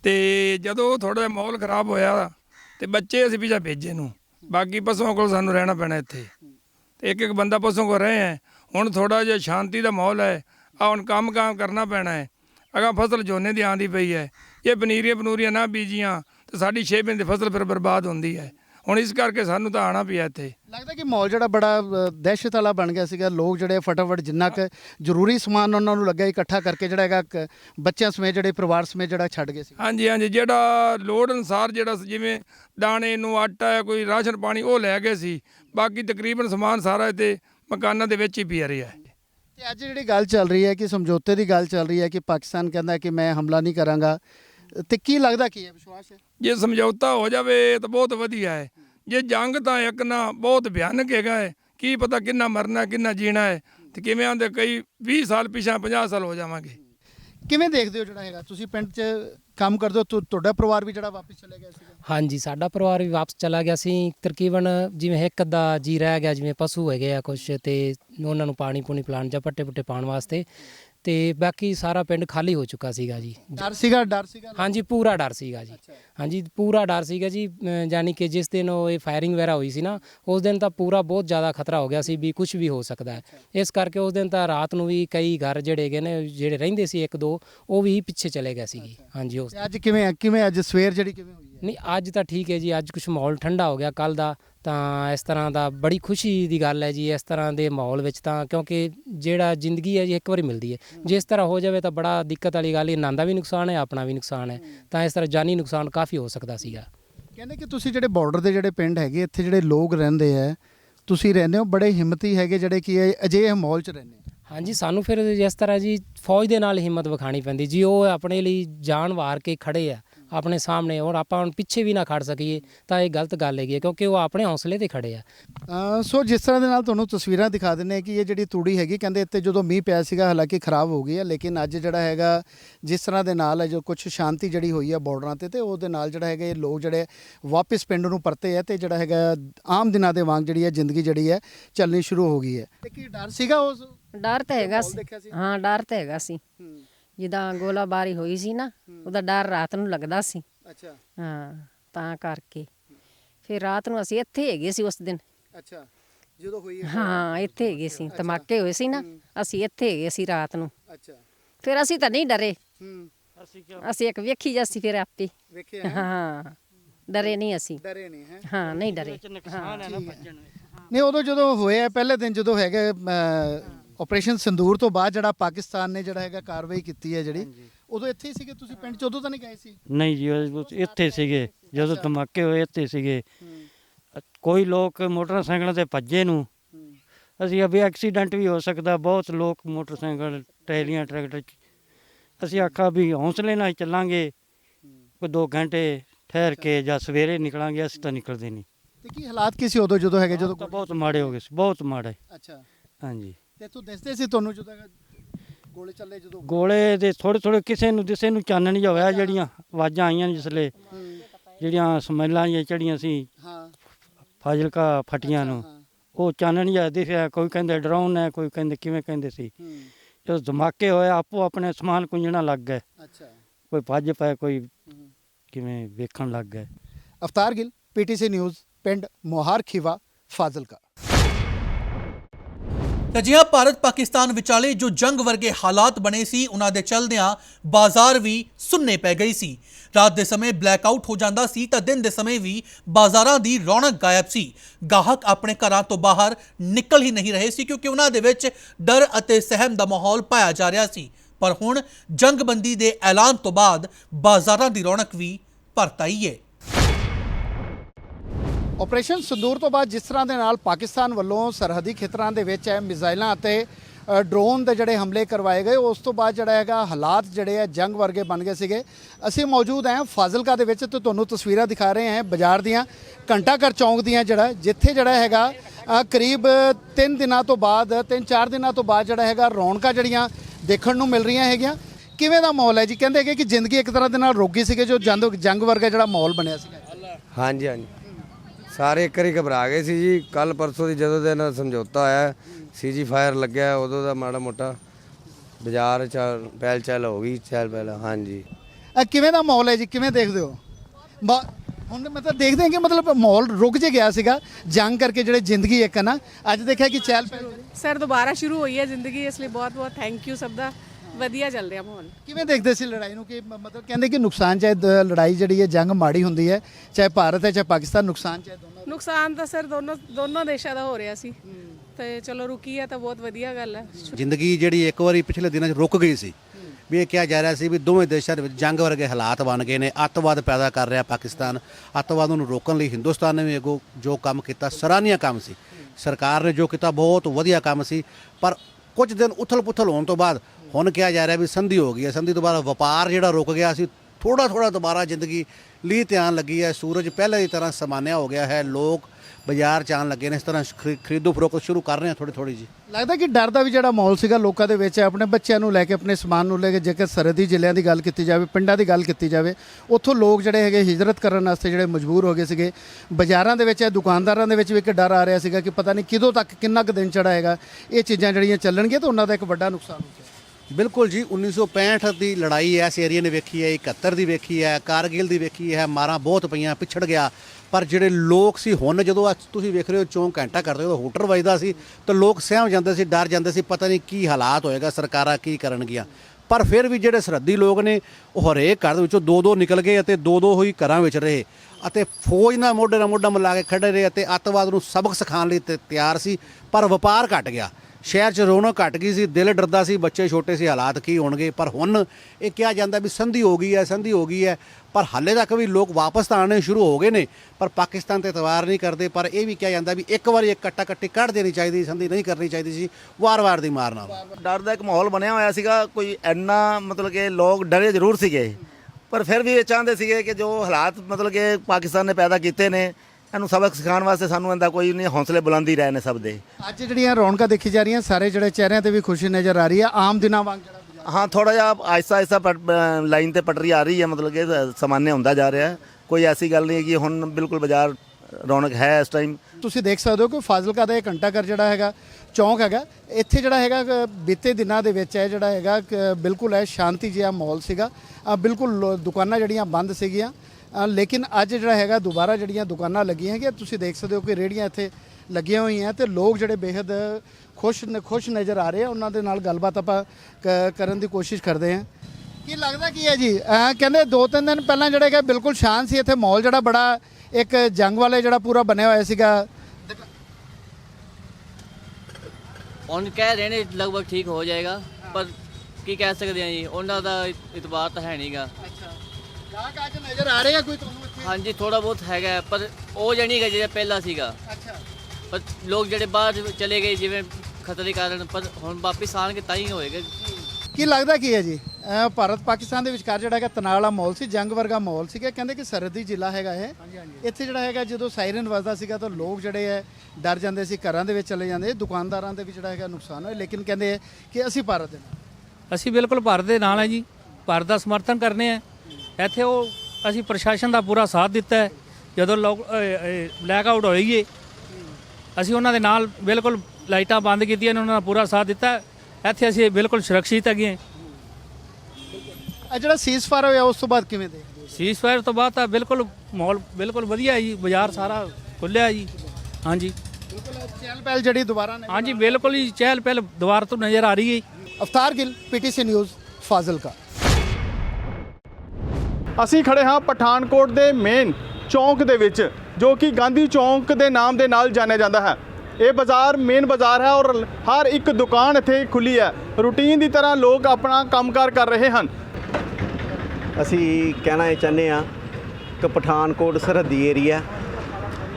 ਤੇ ਜਦੋਂ ਥੋੜਾ ਜਿਹਾ ਮਾਹੌਲ ਖਰਾਬ ਹੋਇਆ ਤੇ ਬੱਚੇ ਅਸੀਂ ਪਿਛਾ ਭੇਜੇ ਨੂੰ। ਬਾਕੀ ਪਸ਼ੂਆਂ ਕੋਲ ਸਾਨੂੰ ਰਹਿਣਾ ਪੈਣਾ ਇੱਥੇ। ਤੇ ਇੱਕ ਇੱਕ ਬੰਦਾ ਪਸੂਆਂ ਕੋਲ ਰਹੇ ਹੈ, ਹੁਣ ਥੋੜਾ ਜਿਹਾ ਸ਼ਾਂਤੀ ਦਾ ਮਾਹੌਲ ਹੈ ਆ ਹੁਣ ਕੰਮ ਕੰਮ ਕਰਨਾ ਪੈਣਾ ਹੈ। ਅਗਾ ਫਸਲ ਝੋਨੇ ਦੀ ਆਂਦੀ ਪਈ ਹੈ। ਇਹ ਪਨੀਰੀਆਂ ਪਨੂਰੀਆਂ ਨਾ ਬੀਜੀਆਂ, ਤੇ ਸਾਡੀ 6 ਮਹੀਨੇ ਦੀ ਫਸਲ ਫਿਰ ਬਰਬਾਦ ਹੁੰਦੀ ਹੈ। ਹੁਣ ਇਸ ਕਰਕੇ ਸਾਨੂੰ ਤਾਂ ਆਣਾ ਪਿਆ ਇੱਥੇ। ਲੱਗਦਾ ਕਿ ਮਾਹੌਲ ਜਿਹੜਾ ਬੜਾ ਅ, ਦਹਿਸ਼ਤ ਵਾਲਾ ਬਣ ਗਿਆ ਸੀਗਾ। ਲੋਕ ਜਿਹੜੇ ਫਟਾਫਟ ਜਿੰਨਾ ਕੁ ਜ਼ਰੂਰੀ ਸਮਾਨ ਉਹਨਾਂ ਨੂੰ ਲੱਗਿਆ ਇਕੱਠਾ ਕਰਕੇ ਜਿਹੜਾ ਹੈਗਾ ਕ- ਬੱਚਿਆਂ ਸਮੇਤ ਜਿਹੜੇ ਪਰਿਵਾਰ ਸਮੇਤ ਜਿਹੜਾ ਛੱਡ ਗਏ ਸੀ। ਹਾਂਜੀ ਹਾਂਜੀ ਜਿਹੜਾ ਲੋੜ ਅਨਸਾਰ ਜਿਹੜਾ ਸੀ, ਜਿਵੇਂ ਦਾਣੇ ਨੂੰ ਆਟਾ ਹੈ ਕੋਈ ਰਾਸ਼ਨ ਪਾਣੀ ਉਹ ਲੈ ਗਏ ਸੀ। ਬਾਕੀ ਤਕਰੀਬਨ ਸਮਾਨ ਸਾਰਾ ਇੱਥੇ ਮਕਾਨਾਂ ਦੇ ਵਿੱਚ ਹੀ ਪਿਆ ਰਿਹਾ ਹੈ। ਤੇ ਅੱਜ ਜਿਹੜੀ ਗੱਲ ਚੱਲ ਰਹੀ ਹੈ ਕਿ ਸਮਝੌਤੇ ਦੀ ਗੱਲ ਚੱਲ ਰਹੀ ਹੈ ਕਿ ਪਾਕਿਸਤਾਨ ਕਹਿੰਦਾ ਕਿ ਮੈਂ ਹਮਲਾ ਨਹੀਂ ਕਰਾਂਗਾ। ਤੇ ਕੀ ਲੱਗਦਾ ਕੀ ਹੈ ਵਿਸ਼ਵਾਸ ਹੈ? ਜੇ ਸਮਝੌਤਾ ਹੋ ਜਾਵੇ ਤਾਂ ਬਹੁਤ ਵਧੀਆ ਹੈ। ਜੇ ਜੰਗ ਤਾਂ ਇੱਕ ਨਾ ਬਹੁਤ ਭਿਆਨਕ ਹੈਗਾ ਹੈ। ਕੀ ਪਤਾ ਕਿੰਨਾ ਮਰਨਾ ਕਿੰਨਾ ਜੀਣਾ ਹੈ ਤੇ ਕਿਵੇਂ ਆਂਦੇ ਕਈ 20 ਸਾਲ ਪਿਛਾ 50 ਸਾਲ ਹੋ ਜਾਵਾਂਗੇ। ਕਿਵੇਂ ਦੇਖਦੇ ਹੋ ਜਿਹੜਾ ਹੈਗਾ? ਤੁਸੀਂ ਪਿੰਡ 'ਚ ਕੰਮ ਕਰਦੇ ਹੋ ਤੁ- ਤੁਹਾਡਾ ਪਰਿਵਾਰ ਵੀ ਜਿਹੜਾ ਵਾਪਸ ਚਲੇ ਗਿਆ ਸੀਗਾ। ਹਾਂਜੀ ਸਾਡਾ ਪਰਿਵਾਰ ਵੀ ਵਾਪਸ ਚਲਾ ਗਿਆ ਸੀ। ਤਕਰੀਬਨ ਜਿਵੇਂ ਇੱਕ ਅੱਧਾ ਜੀ ਰਹਿ ਗਿਆ ਜਿਵੇਂ ਪਸ਼ੂ ਹੈਗੇ ਆ ਕੁਝ ਤੇ ਉਹਨਾਂ ਨੂੰ ਪਾਣੀ ਪੂਣੀ ਪਿਲਾਉਣ ਜਾਂ ਪੱਟੇ ਪੁੱਟੇ ਪਾਉਣ ਵਾਸਤੇ। ਤੇ ਬਾਕੀ ਸਾਰਾ ਪਿੰਡ ਖਾਲੀ ਹੋ ਚੁੱਕਾ ਸੀਗਾ ਜੀ। ਡਰ ਸੀਗਾ ਡਰ ਸੀਗਾ ਹਾਂਜੀ ਪੂਰਾ ਡਰ ਸੀਗਾ ਜੀ। ਹਾਂਜੀ ਪੂਰਾ ਡਰ ਸੀਗਾ ਜੀ ਅਮ ਯਾਨੀ ਕਿ ਜਿਸ ਦਿਨ ਉਹ ਇਹ ਫਾਇਰਿੰਗ ਵਗੈਰਾ ਹੋਈ ਸੀ ਨਾ ਉਸ ਦਿਨ ਤਾਂ ਪੂਰਾ ਬਹੁਤ ਜ਼ਿਆਦਾ ਖਤਰਾ ਹੋ ਗਿਆ ਸੀ ਵੀ ਕੁਝ ਵੀ ਹੋ ਸਕਦਾ ਹੈ। ਇਸ ਕਰਕੇ ਉਸ ਦਿਨ ਤਾਂ ਰਾਤ ਨੂੰ ਵੀ ਕਈ ਘਰ ਜਿਹੜੇ ਹੈਗੇ ਨੇ ਜਿਹੜੇ ਰਹਿੰਦੇ ਸੀ ਇੱਕ ਦੋ ਉਹ ਵੀ ਪਿੱਛੇ ਚਲੇ ਗਏ ਸੀਗੇ। ਹਾਂਜੀ ਉਸ ਤੇ ਅੱਜ ਕਿਵੇਂ ਕਿਵੇਂ ਅੱਜ ਸਵੇਰ ਜਿਹੜੀ ਕਿਵੇਂ ਹੋਈ ਹੈ? ਨਹੀਂ ਅੱਜ ਤਾਂ ਠੀਕ ਹੈ ਜੀ ਅੱਜ ਕੁਝ ਮਾਹੌਲ ਠੰਡਾ ਹੋ ਗਿਆ ਕੱਲ ਦਾ ਤਾਂ ਇਸ ਤਰ੍ਹਾਂ ਦਾ ਬੜੀ ਖੁਸ਼ੀ ਦੀ ਗੱਲ ਹੈ ਜੀ ਇਸ ਤਰ੍ਹਾਂ ਦੇ ਮਾਹੌਲ ਵਿੱਚ ਤਾਂ ਕਿਉਂਕਿ ਜਿਹੜਾ ਜ਼ਿੰਦਗੀ ਹੈ ਜੀ ਇੱਕ ਵਾਰੀ ਮਿਲਦੀ ਹੈ। ਜੇ ਇਸ ਤਰ੍ਹਾਂ ਹੋ ਜਾਵੇ ਤਾਂ ਬੜਾ ਦਿੱਕਤ ਵਾਲੀ ਗੱਲ ਹੈ ਨਾਂਦਾ ਵੀ ਨੁਕਸਾਨ ਹੈ ਆਪਣਾ ਵੀ ਨੁਕਸਾਨ ਹੈ। ਤਾਂ ਇਸ ਤਰ੍ਹਾਂ ਜਾਨੀ ਨੁਕਸਾਨ ਕਾਫੀ ਹੋ ਸਕਦਾ ਸੀਗਾ। ਕਹਿੰਦੇ ਕਿ ਤੁਸੀਂ ਜਿਹੜੇ ਬਾਰਡਰ ਦੇ ਜਿਹੜੇ ਪਿੰਡ ਹੈਗੇ ਇੱਥੇ ਜਿਹੜੇ ਲੋਕ ਰਹਿੰਦੇ ਆ ਤੁਸੀਂ ਰਹਿੰਦੇ ਹੋ ਬੜੇ ਹਿੰਮਤੀ ਹੈਗੇ ਜਿਹੜੇ ਕਿ ਇਹ ਅਜਿਹੇ ਮਾਹੌਲ 'ਚ ਰਹਿੰਦੇ ਆ। ਹਾਂਜੀ ਸਾਨੂੰ ਫਿਰ ਇਸ ਤਰ੍ਹਾਂ ਜੀ ਫੌਜ ਦੇ ਨਾਲ ਹਿੰਮਤ ਵਿਖਾਣੀ ਪੈਂਦੀ ਜੀ ਉਹ ਆਪਣੇ ਲਈ ਜਾਨ ਵਾਰ ਕੇ ਖੜੇ ਆ ਆਪਣੇ ਸਾਹਮਣੇ ਔਰ ਆਪਾਂ ਹੁਣ ਪਿੱਛੇ ਵੀ ਨਾ ਖੜ ਸਕੀਏ ਤਾਂ ਇਹ ਗਲਤ ਗੱਲ ਹੈਗੀ ਹੈ ਕਿਉਂਕਿ ਉਹ ਆਪਣੇ ਹੌਸਲੇ ਤੇ ਖੜੇ ਆ। ਅ, ਸੋ ਜਿਸ ਤਰ੍ਹਾਂ ਦੇ ਨਾਲ ਤੁਹਾਨੂੰ ਤਸਵੀਰਾਂ ਦਿਖਾ ਦਿੰਨੇ ਆ ਕਿ ਇਹ ਜਿਹੜੀ ਤੂੜੀ ਹੈਗੀ ਕਹਿੰਦੇ ਇੱਥੇ ਜਦੋਂ ਮੀਂਹ ਪਿਆ ਸੀਗਾ ਹਾਲਾਂਕਿ ਖਰਾਬ ਹੋ ਗਈ ਹੈ ਲੇਕਿਨ ਅੱਜ ਜਿਹੜਾ ਹੈਗਾ ਜਿਸ ਤਰ੍ਹਾਂ ਦੇ ਨਾਲ ਹੈ ਜੋ ਕੁਝ ਸ਼ਾਂਤੀ ਜਿਹੜੀ ਹੋਈ ਹੈ ਬਾਰਡਰਾਂ ਤੇ ਤੇ ਉਹਦੇ ਨਾਲ ਜਿਹੜਾ ਹੈਗਾ ਇਹ ਲੋਕ ਜਿਹੜੇ ਵਾਪਸ ਪਿੰਡ ਨੂੰ ਪਰਤੇ ਹੈ ਤੇ ਜਿਹੜਾ ਹੈਗਾ ਆਮ ਦਿਨਾਂ ਦੇ ਵਾਂਗ ਜਿਹੜੀ ਹੈ ਜ਼ਿੰਦਗੀ ਜਿਹੜੀ ਹੈ ਚੱਲਣੀ ਸ਼ੁਰੂ ਹੋ ਗਈ ਹੈ। ਤੇ ਕੀ ਡਰ ਸੀਗਾ ਉਸ? ਡਰ ਤਾਂ ਹੈਗਾ ਸੀ? ਹਾਂ ਡਰ ਤਾਂ ਹੈਗਾ ਸੀ। ਜਿੱਦਾਂ ਗੋਲਾਬਾਰੀ ਹੋਈ ਸੀ ਨਾ ਉਹਦਾ ਡਰ ਰਾਤ ਨੂੰ ਲੱਗਦਾ ਸੀ। ਅੱਛਾ। ਹਾਂ ਤਾਂ ਕਰਕੇ। ਫਿਰ ਰਾਤ ਨੂੰ ਅਸੀਂ ਇੱਥੇ ਹੈਗੇ ਸੀ ਉਸ ਦਿਨ। ਅੱਛਾ ਜਦੋਂ ਹੋਈ ਹਾਂ ਇੱਥੇ ਹੈਗੇ ਸੀ ਧਮਾਕੇ ਹੋਏ ਸੀ ਨਾ ਅਸੀਂ ਇੱਥੇ ਹੈਗੇ ਸੀ ਰਾਤ ਨੂੰ। ਅੱਛਾ। ਫਿਰ ਅਸੀਂ ਤਾਂ ਨਹੀਂ ਡਰੇ। ਹੂੰ। ਅਸੀਂ ਇੱਕ ਵੇਖੀ ਜਾਸੀ ਫਿਰ ਆਪੇ। ਵੇਖਿਆ ਹਾਂ? ਡਰੇ ਨਹੀਂ ਅਸੀਂ। ਡਰੇ ਨਹੀਂ ਹੈ। ਹਾਂ ਨਹੀਂ ਡਰੇ। ਨਹੀਂ ਉਦੋਂ ਜਦੋਂ ਹੋਇਆ ਪਹਿਲੇ ਦਿਨ ਜਦੋਂ ਹੈਗਾ ਆਪਰੇਸ਼ਨ ਸੰਦੂਰ ਤੋਂ ਬਾਅਦ ਜਿਹੜਾ ਪਾਕਿਸਤਾਨ ਨੇ ਜਿਹੜਾ ਹੈਗਾ ਕਾਰਵਾਈ ਕੀਤੀ ਹੈ ਜਿਹੜੀ ਉਦੋਂ ਇੱਥੇ ਹੀ ਸੀਗੇ ਤੁਸੀਂ ਪਿੰਡ ਚ? ਉਦੋਂ ਤਾਂ ਨਹੀਂ ਗਏ ਸੀ? ਨਹੀਂ ਜੀ ਉਹ ਇੱਥੇ ਸੀਗੇ ਜਦੋਂ ਧਮਾਕੇ ਹੋਏ ਇੱਥੇ ਸੀਗੇ। ਕੋਈ ਲੋਕ ਮੋਟਰਸਾਈਕਲਾਂ ਤੇ ਭੱਜੇ ਨੂੰ। ਅਸੀਂ ਅਭੀ ਐਕਸੀਡੈਂਟ ਵੀ ਹੋ ਸਕਦਾ ਬਹੁਤ ਲੋਕ ਮੋਟਰਸਾਈਕਲ ਟਰੈਲੀਆਂ ਟਰੈਕਟਰ ਅਸੀਂ ਆਖਾ ਵੀ ਹੌਸਲੇ ਨਾਲ ਚੱਲਾਂਗੇ। ਕੋਈ 2 ਘੰਟੇ ਠਹਿਰ ਕੇ ਜਾਂ ਸਵੇਰੇ ਨਿਕਲਾਂਗੇ ਅਸੀਂ ਤਾਂ ਨਿਕਲਦੇ ਨਹੀਂ। ਤੇ ਕੀ ਹਾਲਾਤ ਕੀ ਸੀ ਉਦੋਂ ਜਦੋਂ ਹੈਗੇ ਜਦੋਂ ਬਹੁਤ ਮਾੜੇ ਹੋ ਗਏ ਸੀ ਬਹੁਤ ਮਾੜੇ। ਅੱਛਾ। ਹਾਂਜੀ। ਤੇ ਤੂੰ ਦੱਸਦੇ ਸੀ ਤੁਹਾਨੂੰ ਜਦੋਂ ਹੈਗਾ ਗੋਲੇ ਚੱਲੇ ਜਦੋਂ? ਗੋਲੇ ਦੇ ਥੋੜੇ ਥੋੜੇ ਕਿਸੇ ਨੂੰ ਦਿਸੇ ਨੂੰ ਚਾਨਣ ਜਿਹਾ ਹੋਇਆ ਜਿਹੜੀਆਂ ਆਵਾਜ਼ਾਂ ਆਈਆਂ ਜਿਸਲੇ ਜਿਹੜੀਆਂ ਸਮੈਲਾਂ ਜਿਹੀਆਂ ਚੜੀਆਂ ਸੀ। ਹਾਂ। ਫਾਜ਼ਿਲਕਾ ਫਟੀਆਂ ਨੂੰ। ਉਹ ਚਾਨਣ ਜਿਹਾ ਦਿਸਿਆ ਕੋਈ ਕਹਿੰਦੇ ਡਰਾਉਨ ਹੈ ਕੋਈ ਕਹਿੰਦੇ ਕਿਵੇਂ ਕਹਿੰਦੇ ਸੀ। ਜਦੋਂ ਧਮਾਕੇ ਹੋਇਆ ਆਪੋ ਆਪਣੇ ਸਮਾਨ ਕੁੰਜਣਾ ਲੱਗ ਗਏ। ਅੱਛਾ। ਕੋਈ ਭੱਜ ਪਏ ਕੋਈ ਕਿਵੇਂ ਵੇਖਣ ਲੱਗ ਗਏ। ਅਵਤਾਰ ਗਿੱਲ ਪੀਟੀਸੀ ਨਿਊਜ਼ ਪਿੰਡ ਮੋਹਾਰ ਖੀਵਾ ਫਾਜ਼ਿਲਕਾ। ਅਜਿਹਾ ਭਾਰਤ ਪਾਕਿਸਤਾਨ ਵਿਚਾਲੇ ਜੋ ਜੰਗ ਵਰਗੇ ਹਾਲਾਤ ਬਣੇ ਸੀ, ਉਹਨਾਂ ਦੇ ਚਲਦਿਆਂ ਬਾਜ਼ਾਰ ਵੀ ਸੁੰਨੇ ਪੈ ਗਈ ਸੀ। ਰਾਤ ਦੇ ਸਮੇਂ ਬਲੈਕ ਆਊਟ ਹੋ ਜਾਂਦਾ ਸੀ ਤਾਂ ਦਿਨ ਦੇ ਸਮੇਂ ਵੀ ਬਾਜ਼ਾਰਾਂ ਦੀ ਰੌਣਕ ਗਾਇਬ ਸੀ। ਗਾਹਕ ਆਪਣੇ ਘਰਾਂ ਤੋਂ ਬਾਹਰ ਨਿਕਲ ਹੀ ਨਹੀਂ ਰਹੇ ਸੀ ਕਿਉਂਕਿ ਉਹਨਾਂ ਦੇ ਵਿੱਚ ਡਰ ਅਤੇ ਸਹਿਮ ਦਾ ਮਾਹੌਲ ਪਾਇਆ ਜਾ ਰਿਹਾ ਸੀ। ਪਰ ਹੁਣ ਜੰਗਬੰਦੀ ਦੇ ਐਲਾਨ ਤੋਂ ਬਾਅਦ ਬਾਜ਼ਾਰਾਂ ਦੀ ਰੌਣਕ ਵੀ ਪਰਤ ਆਈ ਹੈ ਆਪਰੇਸ਼ਨ ਸੰਦੂਰ ਤੋਂ ਬਾਅਦ ਜਿਸ ਤਰ੍ਹਾਂ ਦੇ ਨਾਲ ਪਾਕਿਸਤਾਨ ਵੱਲੋਂ ਸਰਹੱਦੀ ਖੇਤਰਾਂ ਦੇ ਵਿੱਚ ਹੈ ਮਿਜ਼ਾਈਲਾਂ ਅਤੇ ਡਰੋਨ ਦੇ ਜਿਹੜੇ ਹਮਲੇ ਕਰਵਾਏ ਗਏ, ਉਸ ਤੋਂ ਬਾਅਦ ਜਿਹੜਾ ਹੈਗਾ ਹਾਲਾਤ ਜਿਹੜੇ ਆ ਜੰਗ ਵਰਗੇ ਬਣ ਗਏ ਸੀਗੇ। ਅਸੀਂ ਮੌਜੂਦ ਹਾਂ ਫਾਜ਼ਿਲਕਾ ਦੇ ਵਿੱਚ ਤੇ ਤੁਹਾਨੂੰ ਤਸਵੀਰਾਂ ਦਿਖਾ ਰਹੇ ਹਾਂ ਬਾਜ਼ਾਰ ਦੀਆਂ ਘੰਟਾ ਘਰ ਚੌਂਕ ਦੀਆਂ ਜਿਹੜਾ, ਜਿੱਥੇ ਜਿਹੜਾ ਹੈਗਾ ਕਰੀਬ 3 ਦਿਨਾਂ ਤੋਂ ਬਾਅਦ 3-4 ਦਿਨਾਂ ਤੋਂ ਬਾਅਦ ਜਿਹੜਾ ਹੈਗਾ ਰੌਣਕਾਂ ਜਿਹੜੀਆਂ ਦੇਖਣ ਨੂੰ ਮਿਲ ਰਹੀਆਂ ਹੈਗੀਆਂ। ਕਿਵੇਂ ਦਾ ਮਾਹੌਲ ਹੈ ਜੀ? ਕਹਿੰਦੇ ਹੈਗੇ ਕਿ ਜ਼ਿੰਦਗੀ ਇੱਕ ਤਰ੍ਹਾਂ ਦੇ ਨਾਲ ਰੋਗੀ ਸੀਗੇ ਜੋ ਜੰਗ ਜੰਗ ਵਰਗਾ ਜਿਹੜਾ ਮਾਹੌਲ ਬਣਿਆ ਸੀਗਾ। ਹਾਂਜੀ ਹਾਂਜੀ। ਸਾਰੇ ਇੱਕ ਵਾਰੀ ਘਬਰਾ ਗਏ ਸੀ ਜੀ। ਕੱਲ ਪਰਸੋਂ ਦੀ ਜਦੋਂ ਦੇ ਨਾਲ ਸਮਝੌਤਾ ਹੋਇਆ ਸੀਜੀ ਫਾਇਰ ਲੱਗਿਆ ਉਦੋਂ ਦਾ ਮਾੜਾ ਮੋਟਾ ਬਾਜ਼ਾਰ ਚ ਪਹਿਲ ਚੱਲ ਹੋ ਗਈ ਚੱਲ ਪਹਿਲ ਹਾਂਜੀ। ਅ, ਕਿਵੇਂ ਦਾ ਮਾਹੌਲ ਹੈ ਜੀ? ਕਿਵੇਂ ਦੇਖਦੇ ਹੋ? ਮਾ- ਹੁਣ ਮਤਲਬ ਦੇਖਦੇ ਹਾਂ ਕਿ ਮਤਲਬ ਮਾਹੌਲ ਰੁਕ ਜੇ ਗਿਆ ਸੀਗਾ ਜੰਗ ਕਰਕੇ ਜਿਹੜੇ ਜ਼ਿੰਦਗੀ ਇੱਕ ਹੈ ਨਾ ਅੱਜ ਦੇਖਿਆ ਕਿ ਚਹਿਲ ਪਹਿਲ ਹੋ ਰਹੀ। ਸਰ ਦੁਬਾਰਾ ਸ਼ੁਰੂ ਹੋਈ ਹੈ ਜ਼ਿੰਦਗੀ ਇਸ ਲਈ ਬਹੁਤ ਬਹੁਤ ਥੈਂਕ ਯੂ ਸਭ ਦਾ। ਵਧੀਆ ਚੱਲ ਰਿਹਾ ਮਾਹੌਲ। ਕਿਵੇਂ ਦੇਖਦੇ ਸੀ ਲੜਾਈ ਨੂੰ? ਕਿ ਮ- ਮਤਲਬ ਕਹਿੰਦੇ ਕਿ ਨੁਕਸਾਨ ਚਾਹੇ ਦ- ਲੜਾਈ ਜਿਹੜੀ ਹੈ ਜੰਗ ਮਾੜੀ ਹੁੰਦੀ ਹੈ ਚਾਹੇ ਭਾਰਤ ਹੈ ਚਾਹੇ ਪਾਕਿਸਤਾਨ ਨੁਕਸਾਨ ਚਾਹੇ ਦੋਨੋਂ। ਨੁਕਸਾਨ ਤਾਂ ਸਰ ਦੋਨੋਂ ਦੋਨੋਂ ਦੇਸ਼ਾਂ ਦਾ ਹੋ ਰਿਹਾ ਸੀ। ਤੇ ਚਲੋ ਰੁਕੀ ਹੈ ਤਾਂ ਬਹੁਤ ਵਧੀਆ ਗੱਲ ਹੈ ਜ਼ਿੰਦਗੀ ਜਿਹੜੀ ਇੱਕ ਵਾਰੀ ਪਿਛਲੇ ਦਿਨਾਂ 'ਚ ਰੁਕ ਗਈ ਸੀ, ਵੀ ਇਹ ਕਿਹਾ ਜਾ ਰਿਹਾ ਸੀ ਵੀ ਦੋਵੇਂ ਦੇਸ਼ਾਂ ਦੇ ਵਿੱਚ ਜੰਗ ਵਰਗੇ ਹਾਲਾਤ ਬਣ ਗਏ ਨੇ, ਅੱਤਵਾਦ ਪੈਦਾ ਕਰ ਰਿਹਾ ਪਾਕਿਸਤਾਨ। ਅੱਤਵਾਦ ਨੂੰ ਰੋਕਣ ਲਈ ਹਿੰਦੁਸਤਾਨ ਨੇ ਵੀ ਅਗੋ ਜੋ ਕੰਮ ਕੀਤਾ ਸਰਾਹਨੀय ਕੰਮ ਸੀ। ਸਰਕਾਰ ਨੇ ਜੋ ਕੀਤਾ, ਬਹੁਤ ਵਧੀਆ ਕੰਮ ਸੀ। ਪਰ ਕੁਝ ਦਿਨ ਉਥਲ-ਪੁਥਲ ਹੋਣ ਤੋਂ ਬਾਅਦ ਹੁਣ ਕਿਹਾ ਜਾ ਰਿਹਾ ਵੀ ਸੰਧੀ ਹੋ ਗਈ ਹੈ। ਸੰਧੀ ਤੋਂ ਬਾਅਦ ਵਪਾਰ ਜਿਹੜਾ ਰੁਕ ਗਿਆ ਸੀ ਥੋੜਾ ਥੋੜਾ ਦੁਬਾਰਾ ਜ਼ਿੰਦਗੀ ਲਈ ਧਿਆਨ ਲੱਗੀ ਹੈ। ਸੂਰਜ ਪਹਿਲਾਂ ਦੀ ਤਰ੍ਹਾਂ ਸਮਾਨਿਆ ਹੋ ਗਿਆ ਹੈ। ਲੋਕ ਬਾਜ਼ਾਰ ਚ ਆਉਣ ਲੱਗੇ ਨੇ। ਇਸ ਤਰ੍ਹਾਂ ਖਰੀ- ਖਰੀਦੋ ਫਰੋਖਤ ਸ਼ੁਰੂ ਕਰ ਰਹੇ ਆ ਥੋੜੀ ਥੋੜੀ ਜੀ। ਲੱਗਦਾ ਕਿ ਡਰ ਦਾ ਵੀ ਜਿਹੜਾ ਮਾਹੌਲ ਸੀਗਾ ਲੋਕਾਂ ਦੇ ਵਿੱਚ ਆਪਣੇ ਬੱਚਿਆਂ ਨੂੰ ਲੈ ਕੇ, ਆਪਣੇ ਸਮਾਨ ਨੂੰ ਲੈ ਕੇ, ਜੇਕਰ ਸਰਹੱਦੀ ਜ਼ਿਲ੍ਹਿਆਂ ਦੀ ਗੱਲ ਕੀਤੀ ਜਾਵੇ, ਪਿੰਡਾਂ ਦੀ ਗੱਲ ਕੀਤੀ ਜਾਵੇ, ਉੱਥੋਂ ਲੋਕ ਜਿਹੜੇ ਹੈਗੇ ਹਿਜਰਤ ਕਰਨ ਵਾਸਤੇ ਜਿਹੜੇ ਮਜਬੂਰ ਹੋ ਗਏ ਸੀਗੇ। ਬਾਜ਼ਾਰਾਂ ਦੇ ਵਿੱਚ ਹੈ, ਦੁਕਾਨਦਾਰਾਂ ਦੇ ਵਿੱਚ ਵੀ ਇੱਕ ਡਰ ਆ ਰਿਹਾ ਸੀਗਾ ਕਿ ਪਤਾ ਨਹੀਂ ਕਿਦੋਂ ਤੱਕ ਕਿੰਨਾ ਕੁ ਦਿਨ ਚੜਾ ਹੈਗਾ ਇਹ ਚੀਜ਼ਾਂ ਜਿਹੜੀਆਂ ਚੱਲਣਗੀਆਂ ਤਾਂ ਉਹਨਾਂ ਦਾ ਇੱਕ ਵੱਡਾ ਨੁਕਸਾਨ ਹੋ ਗਿਆ ਬਿਲਕੁਲ ਜੀ 1965 ਦੀ ਲੜਾਈ ਇਸ ਏਰੀਆ ਨੇ ਵੇਖੀ ਹੈ 71 ਦੀ ਵੇਖੀ ਹੈ ਕਾਰਗਿਲ ਦੀ ਵੇਖੀ ਹੈ ਮਾਰਾਂ ਬਹੁਤ ਪਈਆਂ, ਪਿਛੜ ਗਿਆ। ਪਰ ਜਿਹੜੇ ਲੋਕ ਸੀ ਹੁਣ, ਜਦੋਂ ਅੱਜ ਤੁਸੀਂ ਵੇਖ ਰਹੇ ਹੋ ਚੌਂ ਘੰਟਾ ਕਰਦੇ ਹੋ ਹੋਟਰ ਵੱਜਦਾ ਸੀ, ਤਾਂ ਲੋਕ ਸਹਿਮ ਜਾਂਦੇ ਸੀ, ਡਰ ਜਾਂਦੇ ਸੀ, ਪਤਾ ਨਹੀਂ ਕੀ ਹਾਲਾਤ ਹੋਏਗਾ, ਸਰਕਾਰਾਂ ਕੀ ਕਰਨਗੀਆਂ। ਪਰ ਫਿਰ ਵੀ ਜਿਹੜੇ ਸਰਹੱਦੀ ਲੋਕ ਨੇ, ਉਹ ਹਰੇਕ ਘਰ ਦੇ ਵਿੱਚੋਂ ਦੋ ਦੋ ਨਿਕਲ ਗਏ ਅਤੇ ਦੋ ਦੋ ਹੀ ਘਰਾਂ ਵਿੱਚ ਰਹੇ। ਅਤੇ ਫੌਜ ਨਾਲ ਮੋਢੇ ਨਾਲ ਮੋਢਾ ਮਿਲਾ ਕੇ ਖੜੇ ਰਹੇ ਅਤੇ ਅੱਤਵਾਦ ਨੂੰ ਸਬਕ ਸਿਖਾਉਣ ਲਈ ਤਿਆਰ ਸੀ, ਪਰ ਵਪਾਰ ਘਟ ਗਿਆ। ਸ਼ਹਿਰ 'ਚ ਰੌਣਕ ਘਟ ਗਈ ਸੀ, ਦਿਲ ਡਰਦਾ ਸੀ, ਬੱਚੇ ਛੋਟੇ ਸੀ, ਹਾਲਾਤ ਕੀ ਹੋਣਗੇ? ਪਰ ਹੁਣ ਇਹ ਕਿਹਾ ਜਾਂਦਾ ਵੀ ਸੰਧੀ ਹੋ ਗਈ ਹੈ, ਸੰਧੀ ਹੋ ਗਈ ਹੈ। ਪਰ ਹਾਲੇ ਤੱਕ ਵੀ ਲੋਕ ਵਾਪਸ ਤਾਂ ਆਉਣੇ ਸ਼ੁਰੂ ਹੋ ਗਏ ਨੇ, ਪਰ ਪਾਕਿਸਤਾਨ ਤੇ ਇਤਵਾਰ ਨਹੀਂ ਕਰਦੇ। ਪਰ ਇਹ ਵੀ ਕਿਹਾ ਜਾਂਦਾ ਵੀ ਇੱਕ ਵਾਰੀ ਇੱਕ ਕੱਟਾ ਕੱਟੀ ਕੱਢ ਦੇਣੀ ਚਾਹੀਦੀ, ਸੰਧੀ ਨਹੀਂ ਕਰਨੀ ਚਾਹੀਦੀ ਸੀ। ਵਾਰ-ਵਾਰ ਦੀ ਮਾਰ ਨਾਲ। ਡਰ ਦਾ ਇੱਕ ਮਾਹੌਲ ਬਣਿਆ ਹੋਇਆ ਸੀਗਾ, ਕੋਈ ਐਨਾ ਮਤਲਬ ਕਿ ਲੋਕ ਡਰੇ ਜ਼ਰੂਰ ਸੀਗੇ। ਪਰ ਫਿਰ ਵੀ ਇਹ ਚਾਹੁੰਦੇ ਸੀਗੇ ਕਿ ਜੋ ਹਾਲਾਤ ਮਤਲਬ ਕਿ ਪਾਕਿਸਤਾਨ ਨੇ ਪੈਦਾ ਕੀਤੇ ਨੇ ਇਹਨੂੰ ਸਬਕ ਸਿਖਾਉਣ ਵਾਸਤੇ ਸਾਨੂੰ ਇਹਦਾ ਕੋਈ ਨਹੀਂ ਹੌਸਲੇ ਬੁਲੰਦੀ ਰਹੇ ਨੇ ਸਭ ਦੇ। ਅੱਜ ਜਿਹੜੀਆਂ ਰੌਣਕਾਂ ਦੇਖੀ ਜਾ ਰਹੀਆਂ ਸਾਰੇ ਜਿਹੜੇ ਚਿਹਰਿਆਂ ਤੇ ਵੀ ਖੁਸ਼ੀ ਨਜ਼ਰ ਆ ਰਹੀ ਹੈ ਆਮ ਦਿਨਾਂ ਵਾਂਗ ਜਿਹੜਾ ਹਾਂ ਥੋੜਾ ਜਿਹਾ ਪਟ- ਅ, ਲਾਈਨ ਤੇ ਪਟਰੀ ਆ ਰਹੀ ਹੈ ਮਤਲਬ ਕਿ ਸਮਾਨਿਆ ਹੁੰਦਾ ਜਾ ਰਿਹਾ ਹੈ। ਕੋਈ ਐਸੀ ਗੱਲ ਨਹੀਂ ਹੈ ਕਿ ਹੁਣ ਬਿਲਕੁਲ ਬਾਜ਼ਾਰ ਰੌਣਕ ਹੈ ਇਸ ਟਾਈਮ। ਤੁਸੀਂ ਦੇਖ ਸਕਦੇ ਹੋ ਕਿ ਫਾਜ਼ਿਲਕਾ ਦਾ ਇਹ ਘੰਟਾ ਘਰ ਜਿਹੜਾ ਹੈਗਾ ਚੌਂਕ ਹੈਗਾ ਇੱਥੇ ਜਿਹੜਾ ਹੈਗਾ ਬੀਤੇ ਦਿਨਾਂ ਦੇ ਵਿੱਚ ਹੈ ਜਿਹੜਾ ਹੈਗਾ ਕਿ ਬਿਲਕੁਲ ਹੈ ਸ਼ਾਂਤੀ ਜਿਹਾ ਮਾਹੌਲ ਸੀਗਾ। ਅ, ਬਿਲਕੁਲ ਲੋ- ਦੁਕਾਨਾਂ ਜਿਹੜੀਆਂ ਬੰਦ ਸੀਗੀਆਂ ਲੇਕਿਨ ਅੱਜ ਜਿਹੜਾ ਹੈਗਾ ਦੁਬਾਰਾ ਜਿਹੜੀਆਂ ਦੁਕਾਨਾਂ ਲੱਗੀਆਂ ਹੈਗੀਆਂ, ਤੁਸੀਂ ਦੇਖ ਸਕਦੇ ਹੋ ਕਿ ਰੇੜੀਆਂ ਇੱਥੇ ਲੱਗੀਆਂ ਹੋਈਆਂ ਤੇ ਲੋਕ ਜਿਹੜੇ ਬੇहद ਖੁਸ਼ ਖੁਸ਼ ਨਜ਼ਰ ਆ ਰਹੇ ਆ। ਉਹਨਾਂ ਦੇ ਨਾਲ ਗੱਲਬਾਤ ਆਪਾਂ ਕ- ਕਰਨ ਦੀ ਕੋਸ਼ਿਸ਼ ਕਰਦੇ ਹਾਂ। ਕੀ ਲੱਗਦਾ ਕੀ ਹੈ ਜੀ? ਕਹਿੰਦੇ ਦੋ ਤਿੰਨ ਦਿਨ ਪਹਿਲਾਂ ਜਿਹੜਾ ਹੈਗਾ ਬਿਲਕੁਲ ਸ਼ਾਂਤ ਸੀ, ਇੱਥੇ ਮਾਹੌਲ ਜਿਹੜਾ ਬੜਾ ਇੱਕ ਜੰਗ ਵਾਲੇ ਜਿਹੜਾ ਪੂਰਾ ਬਣਿਆ ਹੋਇਆ ਸੀਗਾ। ਹੁਣ ਕਹਿ ਰਹੇ ਨੇ ਲਗਭਗ ਠੀਕ ਹੋ ਜਾਏਗਾ, ਪਰ ਕੀ ਕਹਿ ਸਕਦੇ ਆ ਜੀ? ਉਹਨਾਂ ਦਾ ਇਤਬਾਰ ਤਾਂ ਹੈ ਨਹੀਂਗਾ ਗਾਹਕ ਅੱਜ ਨਜ਼ਰ ਆ ਰਹੇ ਆ ਕੋਈ ਤੁਹਾਨੂੰ ਇੱਥੇ? ਹਾਂਜੀ ਥੋੜਾ ਬਹੁਤ ਹੈਗਾ ਹੈ, ਪਰ ਉਹ ਜਣੀਗਾ ਜਿਹੜਾ ਪਹਿਲਾਂ ਸੀਗਾ। ਅੱਛਾ। ਪਰ ਲੋਕ ਜਿਹੜੇ ਬਾਹਰ ਚਲੇ ਗਏ ਜਿਵੇਂ ਖਤਰੇ ਕਾਰਨ ਪਰ ਹੁਣ ਵਾਪਿਸ ਆਣਗੇ ਤਾਂ ਹੀ ਹੋਏਗਾ। ਕੀ ਲੱਗਦਾ ਕੀ ਹੈ ਜੀ? ਅਹ ਭਾਰਤ ਪਾਕਿਸਤਾਨ ਦੇ ਵਿਚਕਾਰ ਜਿਹੜਾ ਹੈਗਾ ਤਣਾਅ ਵਾਲਾ ਮਾਹੌਲ ਸੀ ਜੰਗ ਵਰਗਾ ਮਾਹੌਲ ਸੀਗਾ। ਕਹਿੰਦੇ ਕਿ ਸਰਹੱਦੀ ਜ਼ਿਲ੍ਹਾ ਹੈਗਾ ਇਹ। ਇੱਥੇ ਜਿਹੜਾ ਹੈਗਾ ਜਦੋਂ ਸਾਇਰਨ ਵੱਜਦਾ ਸੀਗਾ ਤਾਂ ਲੋਕ ਜਿਹੜੇ ਹੈ ਡਰ ਜਾਂਦੇ ਸੀ ਘਰਾਂ ਦੇ ਵਿੱਚ ਚਲੇ ਜਾਂਦੇ। ਦੁਕਾਨਦਾਰਾਂ ਦੇ ਵੀ ਜਿਹੜਾ ਹੈਗਾ ਨੁਕਸਾਨ ਹੋਇਆ ਲੇਕਿਨ ਕਹਿੰਦੇ ਕਿ ਅਸੀਂ ਭਾਰਤ ਦੇ ਨਾਲ। ਅਸੀਂ ਬਿਲਕੁਲ ਭਾਰਤ ਦੇ ਨਾਲ ਹੈ ਜੀ। ਭਾਰਤ ਦਾ ਸਮਰਥਨ ਕਰਨੇ ਆ। ਇੱਥੇ ਉਹ ਅਸੀਂ ਪ੍ਰਸ਼ਾਸਨ ਦਾ ਪੂਰਾ ਸਾਥ ਦਿੱਤਾ ਹੈ। ਜਦੋਂ ਲੋਕ ਬਲੈਕ ਆਊਟ ਹੋਏਗੀ ਅਸੀਂ ਉਹਨਾਂ ਦੇ ਨਾਲ ਬਿਲਕੁਲ ਲਾਈਟਾਂ ਬੰਦ ਕੀਤੀਆਂ ਨੇ ਉਹਨਾਂ ਦਾ ਪੂਰਾ ਸਾਥ ਦਿੱਤਾ। ਇੱਥੇ ਅਸੀਂ ਬਿਲਕੁਲ ਸੁਰੱਖਿਅਤ ਹੈਗੇ ਇਹ ਜਿਹੜਾ ਸੀਜ਼ਫਾਇਰ ਹੋਇਆ ਉਸ ਤੋਂ ਬਾਅਦ ਕਿਵੇਂ ਹੋ? ਸੀਜ਼ਫਾਇਰ ਤੋਂ ਬਾਅਦ ਤਾਂ ਬਿਲਕੁਲ ਮਾਹੌਲ ਬਿਲਕੁਲ ਵਧੀਆ ਜੀ ਬਾਜ਼ਾਰ ਸਾਰਾ ਖੁੱਲਿਆ ਜੀ। ਹਾਂਜੀ। ਬਿਲਕੁਲ ਚਹਿਲ ਪਹਿਲ ਜਿਹੜੀ ਦੁਬਾਰਾ ਨੇ ਹਾਂਜੀ ਬਿਲਕੁਲ ਹੀ ਚਹਿਲ ਪਹਿਲ ਦੁਬਾਰਾ ਤੋਂ ਨਜ਼ਰ ਆ ਰਹੀ ਹੈ ਅਫਤਾਰ ਗਿੱਲ ਪੀਟੀਸੀ ਨਿਊਜ਼ ਫਾਜ਼ਿਲਕਾ। ਅਸੀਂ ਖੜੇ ਹਾਂ ਪਠਾਨਕੋਟ ਦੇ ਮੇਨ ਚੌਂਕ ਦੇ ਵਿੱਚ, ਜੋ ਕਿ ਗਾਂਧੀ ਚੌਂਕ ਦੇ ਨਾਮ ਦੇ ਨਾਲ ਜਾਣਿਆ ਜਾਂਦਾ ਹੈ। ਇਹ ਬਾਜ਼ਾਰ ਮੇਨ ਬਾਜ਼ਾਰ ਹੈ ਔਰ ਹਰ ਇੱਕ ਦੁਕਾਨ ਇੱਥੇ ਖੁੱਲੀ ਹੈ। ਰੂਟੀਨ ਦੀ ਤਰ੍ਹਾਂ ਲੋਕ ਆਪਣਾ ਕੰਮਕਾਰ ਕਰ ਰਹੇ ਹਨ। ਅਸੀਂ ਕਹਿਣਾ ਇਹ ਚਾਹੁੰਦੇ ਆ ਕਿ ਪਠਾਨਕੋਟ ਸਰਹੱਦੀ ਏਰੀਆ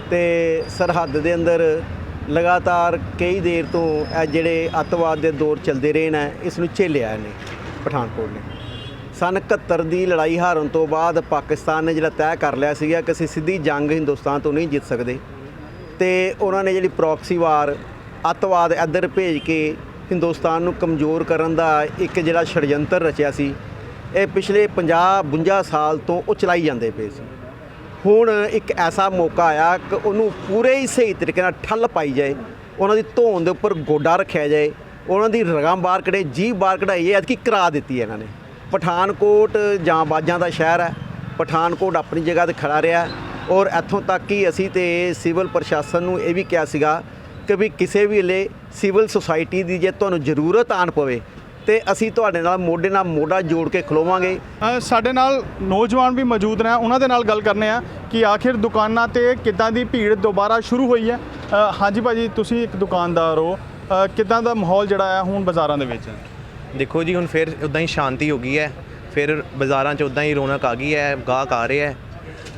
ਤੇ ਸਰਹੱਦ ਦੇ ਅੰਦਰ ਲਗਾਤਾਰ ਕਈ ਦੇਰ ਤੋਂ ਇਹ ਜਿਹੜੇ ਅੱਤਵਾਦ ਦੇ ਦੌਰ ਚੱਲਦੇ ਰਹੇ ਨੇ ਇਸ ਨੂੰ ਝੇਲਿਆ ਨੇ ਪਠਾਨਕੋਟ ਨੇ। ਸਨ। 71 ਦੀ ਲੜਾਈ ਹਾਰਨ ਤੋਂ ਬਾਅਦ ਪਾਕਿਸਤਾਨ ਨੇ ਜਿਹੜਾ ਤੈਅ ਕਰ ਲਿਆ ਸੀਗਾ ਕਿ ਅਸੀਂ ਸਿੱਧੀ ਜੰਗ ਹਿੰਦੁਸਤਾਨ ਤੋਂ ਨਹੀਂ ਜਿੱਤ ਸਕਦੇ। ਤੇ ਉਹਨਾਂ ਨੇ ਜਿਹੜੀ ਪ੍ਰੋਕਸੀ ਵਾਰ ਅੱਤਵਾਦ ਇੱਧਰ ਭੇਜ ਕੇ ਹਿੰਦੁਸਤਾਨ ਨੂੰ ਕਮਜ਼ੋਰ ਕਰਨ ਦਾ ਇੱਕ ਜਿਹੜਾ ਛੜਯੰਤਰ ਰਚਿਆ ਸੀ, ਇਹ ਪਿਛਲੇ 50 52 ਸਾਲ ਤੋਂ ਉਹ ਚਲਾਈ ਜਾਂਦੇ ਪਏ ਸੀ। ਹੁਣ ਇੱਕ ਐਸਾ ਮੌਕਾ ਆਇਆ ਕਿ ਉਹਨੂੰ ਪੂਰੇ ਹੀ ਸਹੀ ਤਰੀਕੇ ਨਾਲ ਠੱਲ ਪਾਈ ਜਾਏ, ਉਹਨਾਂ ਦੀ ਧੋਣ ਦੇ ਉੱਪਰ ਗੋਡਾ ਰੱਖਿਆ ਜਾਏ, ਉਹਨਾਂ ਦੀ ਰਗਾਂ ਬਾਹਰ ਕਢੇ, ਜੀਭ ਬਾਹਰ ਕਢਾਈ ਹੈ ਕਿ ਕਰਾ ਦਿੱਤੀ ਹੈ ਇਹਨਾਂ ਨੇ। ਪਠਾਨਕੋਟ ਜਾਂ ਬਾਜਾਂ ਦਾ ਸ਼ਹਿਰ ਹੈ। ਪਠਾਨਕੋਟ ਆਪਣੀ ਜਗ੍ਹਾ ਤੇ ਖੜਾ ਰਿਹਾ ਔਰ ਇੱਥੋਂ ਤੱਕ ਕਿ ਅਸੀਂ ਤੇ ਸਿਵਲ ਪ੍ਰਸ਼ਾਸਨ ਨੂੰ ਇਹ ਵੀ ਕਿਹਾ ਸੀਗਾ ਕਿ ਵੀ ਕਿਸੇ ਵੀ ਵੇਲੇ ਸਿਵਲ ਸੁਸਾਇਟੀ ਦੀ ਜੇ ਤੁਹਾਨੂੰ ਜ਼ਰੂਰਤ ਆਣ ਪਵੇ ਤੇ ਅਸੀਂ ਤੁਹਾਡੇ ਨਾਲ ਮੋਢੇ ਨਾਲ ਮੋਢਾ ਜੋੜ ਕੇ ਖਲੋਵਾਂਗੇ। ਸਾਡੇ ਨਾਲ ਨੌਜਵਾਨ ਵੀ ਮੌਜੂਦ ਨੇ ਉਹਨਾਂ ਦੇ ਨਾਲ ਗੱਲ ਕਰਨੇ ਆ ਕਿ ਆਖਿਰ ਦੁਕਾਨਾਂ ਤੇ ਕਿੱਦਾਂ ਦੀ ਭੀੜ ਦੁਬਾਰਾ ਸ਼ੁਰੂ ਹੋਈ ਹੈ। ਅ, ਹਾਂਜੀ ਭਾਜੀ ਤੁਸੀਂ ਇੱਕ ਦੁਕਾਨਦਾਰ ਹੋ। ਕਿੱਦਾਂ ਦਾ ਮਾਹੌਲ ਜਿਹੜਾ ਹੈ ਹੁਣ ਬਾਜ਼ਾਰਾਂ ਦੇ ਵਿੱਚ? ਦੇਖੋ ਜੀ, ਹੁਣ ਫਿਰ ਉਦਾਂ ਹੀ ਸ਼ਾਂਤੀ ਹੋ ਗਈ ਹੈ। ਫਿਰ ਬਾਜ਼ਾਰਾਂ 'ਚ ਉਦਾਂ ਹੀ ਰੌਣਕ ਆ ਗਈ ਹੈ, ਗਾਹਕ ਆ ਰਹੇ ਹੈ।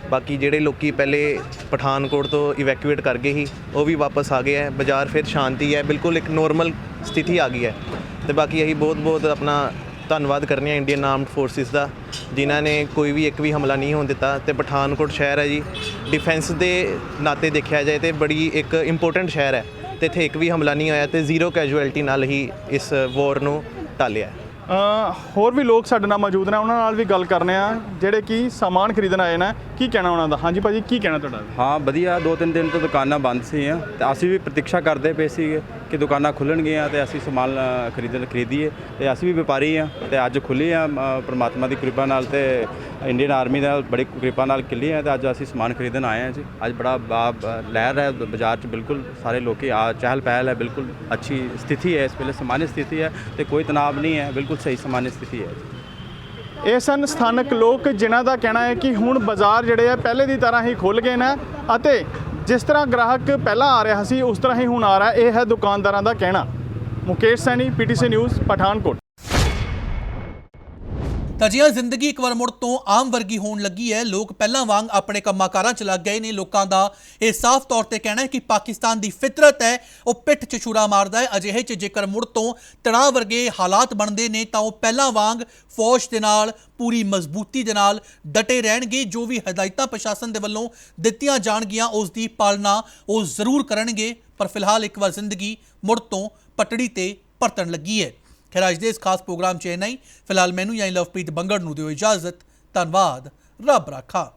ਬਾਕੀ ਜਿਹੜੇ ਲੋਕੀ ਪਹਿਲੇ ਪਠਾਨਕੋਟ ਤੋਂ ਇਵੈਕੂਏਟ ਕਰ ਗਏ ਸੀ, ਉਹ ਵੀ ਵਾਪਸ ਆ ਗਏ ਹੈ। ਬਾਜ਼ਾਰ ਫਿਰ ਸ਼ਾਂਤੀ ਹੈ, ਬਿਲਕੁਲ ਇੱਕ ਨੋਰਮਲ ਸਥਿਤੀ ਆ ਗਈ ਹੈ। ਤੇ ਬਾਕੀ ਅਸੀਂ ਬਹੁਤ ਬਹੁਤ ਆਪਣਾ ਧੰਨਵਾਦ ਕਰਨੇ ਆ ਇੰਡੀਅਨ ਆਰਮਡ ਫੋਰਸਿਸ ਦਾ, ਜਿਨ੍ਹਾਂ ਨੇ ਕੋਈ ਵੀ ਇੱਕ ਵੀ ਹਮਲਾ ਨਹੀਂ ਹੋਣ ਦਿੱਤਾ। ਤੇ ਪਠਾਨਕੋਟ ਸ਼ਹਿਰ ਹੈ ਜੀ ਡਿਫੈਂਸ ਦੇ ਨਾਤੇ ਦੇਖਿਆ ਜਾਏ ਤੇ ਬੜੀ ਇੱਕ ਇੰਪੋਰਟੈਂਟ ਸ਼ਹਿਰ ਹੈ। ਤੇ ਇੱਥੇ ਇੱਕ ਵੀ ਹਮਲਾ ਨਹੀਂ ਹੋਇਆ ਤੇ ਜ਼ੀਰੋ ਕੈਜੂਅਲਟੀ ਨਾਲ ਹੀ ਇਸ ਵਾਰ ਨੂੰ ਟਾਲਿਆ ਹੋਰ ਵੀ ਲੋਕ ਸਾਡੇ ਨਾਲ ਮੌਜੂਦ ਨੇ ਉਹਨਾਂ ਨਾਲ ਵੀ ਗੱਲ ਕਰਨੇ ਆ। ਜਿਹੜੇ ਕਿ ਸਾਮਾਨ ਖਰੀਦਣ ਆਏ ਨੇ ਕੀ ਕਹਿਣਾ ਉਹਨਾਂ ਦਾ? ਹਾਂਜੀ ਭਾਜੀ ਕੀ ਕਹਿਣਾ ਤੁਹਾਡਾ? ਹਾਂ ਵਧੀਆ। ਦੋ ਤਿੰਨ ਦਿਨ ਤੋਂ ਦੁਕਾਨਾਂ ਬੰਦ ਸੀਆਂ ਤੇ ਅਸੀਂ ਵੀ ਪ੍ਰਤੀਕਸ਼ਾ ਕਰਦੇ ਪਏ ਸੀਗੇ। ਕਿ ਦੁਕਾਨਾਂ ਖੁੱਲਣਗੀਆਂ ਤੇ ਅਸੀਂ ਸਮਾਨ ਖਰੀਦਣ, ਖਰੀਦੀਏ ਤੇ ਅਸੀਂ ਵੀ ਵਪਾਰੀ ਆ ਤੇ ਅੱਜ ਖੁੱਲੀ ਆ ਪ੍ਰਮਾਤਮਾ ਦੀ ਕਿਰਪਾ ਨਾਲ ਤੇ ਇੰਡੀਅਨ ਆਰਮੀ ਨਾਲ ਬੜੀ ਕਿਰਪਾ ਨਾਲ ਖੁੱਲੀ ਆ ਤੇ ਅੱਜ ਅਸੀਂ ਸਮਾਨ ਖਰੀਦਣ ਆਏ ਆ ਜੀ। ਅੱਜ ਬੜਾ ਲਹਿਰ ਹੈ ਬਾਜ਼ਾਰ 'ਚ ਬਿਲਕੁਲ ਸਾਰੇ ਲੋਕੀ ਆ, ਚਹਿਲ ਪਹਿਲ ਹੈ, ਬਿਲਕੁਲ ਅੱਛੀ ਸਥਿਤੀ ਹੈ, ਇਸ ਵੇਲੇ ਸਮਾਨਿਤ ਸਥਿਤੀ ਹੈ ਤੇ ਕੋਈ ਤਣਾਅ ਨਹੀਂ ਹੈ, ਬਿਲਕੁਲ ਸਹੀ ਸਮਾਨਿਤ ਸਥਿਤੀ ਹੈ ਜੀ। ਇਹ ਸਨ ਸਥਾਨਕ ਲੋਕ ਜਿਨ੍ਹਾਂ ਦਾ ਕਹਿਣਾ ਹੈ ਕਿ ਹੁਣ ਬਾਜ਼ਾਰ ਜਿਹੜੇ ਆ ਪਹਿਲੇ ਦੀ ਤਰ੍ਹਾਂ ਹੀ ਖੁੱਲ ਗਏ ਨੇ ਅਤੇ ਜਿਸ ਤਰ੍ਹਾਂ ਗ੍ਰਾਹਕ ਪਹਿਲਾਂ ਆ ਰਿਹਾ ਸੀ, ਉਸ ਤਰ੍ਹਾਂ ਹੀ ਹੁਣ ਆ ਰਿਹਾ। ਇਹ ਹੈ ਦੁਕਾਨਦਾਰਾਂ ਦਾ ਕਹਿਣਾ। Mukesh Saini, PTC news, Pathankot. ਤਾਂ ਜਿਹਾ ਜ਼ਿੰਦਗੀ ਇੱਕ ਵਾਰ ਮੁੜ ਤੋਂ ਆਮ ਵਰਗੀ ਹੋਣ ਲੱਗੀ ਹੈ। ਲੋਕ ਪਹਿਲਾਂ ਵਾਂਗ ਆਪਣੇ ਕੰਮਾਂ-ਕਾਰਾਂ 'ਚ ਲੱਗ ਗਏ ਨੇ। ਲੋਕਾਂ ਦਾ ਇਹ ਸਾਫ਼ ਤੌਰ ਤੇ ਕਹਿਣਾ ਹੈ ਕਿ ਪਾਕਿਸਤਾਨ ਦੀ ਫਿਤਰਤ ਹੈ, ਉਹ ਪਿੱਠ 'ਚ ਛੁਰਾ ਮਾਰਦਾ ਹੈ। ਅਜਿਹੇ 'ਚ ਜੇਕਰ ਮੁੜ ਤੋਂ ਤਣਾਅ ਵਰਗੇ ਹਾਲਾਤ ਬਣਦੇ ਨੇ, ਤਾਂ ਉਹ ਪਹਿਲਾਂ ਵਾਂਗ ਫੌਜ ਦੇ ਨਾਲ, ਪੂਰੀ ਮਜ਼ਬੂਤੀ ਦੇ ਨਾਲ ਡਟੇ ਰਹਿਣਗੇ। ਜੋ ਵੀ ਹਦਾਇਤਾਂ ਪ੍ਰਸ਼ਾਸਨ ਦੇ ਵੱਲੋਂ ਦਿੱਤੀਆਂ ਜਾਣਗੀਆਂ, ਉਸ ਦੀ ਪਾਲਣਾ ਉਹ ਜ਼ਰੂਰ ਕਰਨਗੇ। ਪਰ ਫਿਲਹਾਲ ਇੱਕ ਵਾਰ ਜ਼ਿੰਦਗੀ ਮੁੜ ਤੋਂ ਪਟੜੀ ਤੇ ਪਰਤਣ ਲੱਗੀ ਹੈ। ਖੈਰ ਅੱਜ ਦੇ ਇਸ ਖਾਸ ਪ੍ਰੋਗਰਾਮ 'ਚ ਇਹ ਨਹੀਂ ਫਿਲਹਾਲ ਮੈਨੂੰ ਯਾਨੀ ਲਵਪ੍ਰੀਤ ਬੰਗੜ ਨੂੰ ਦਿਓ ਇਜਾਜ਼ਤ। ਧੰਨਵਾਦ। ਰੱਬ ਰਾਖਾ।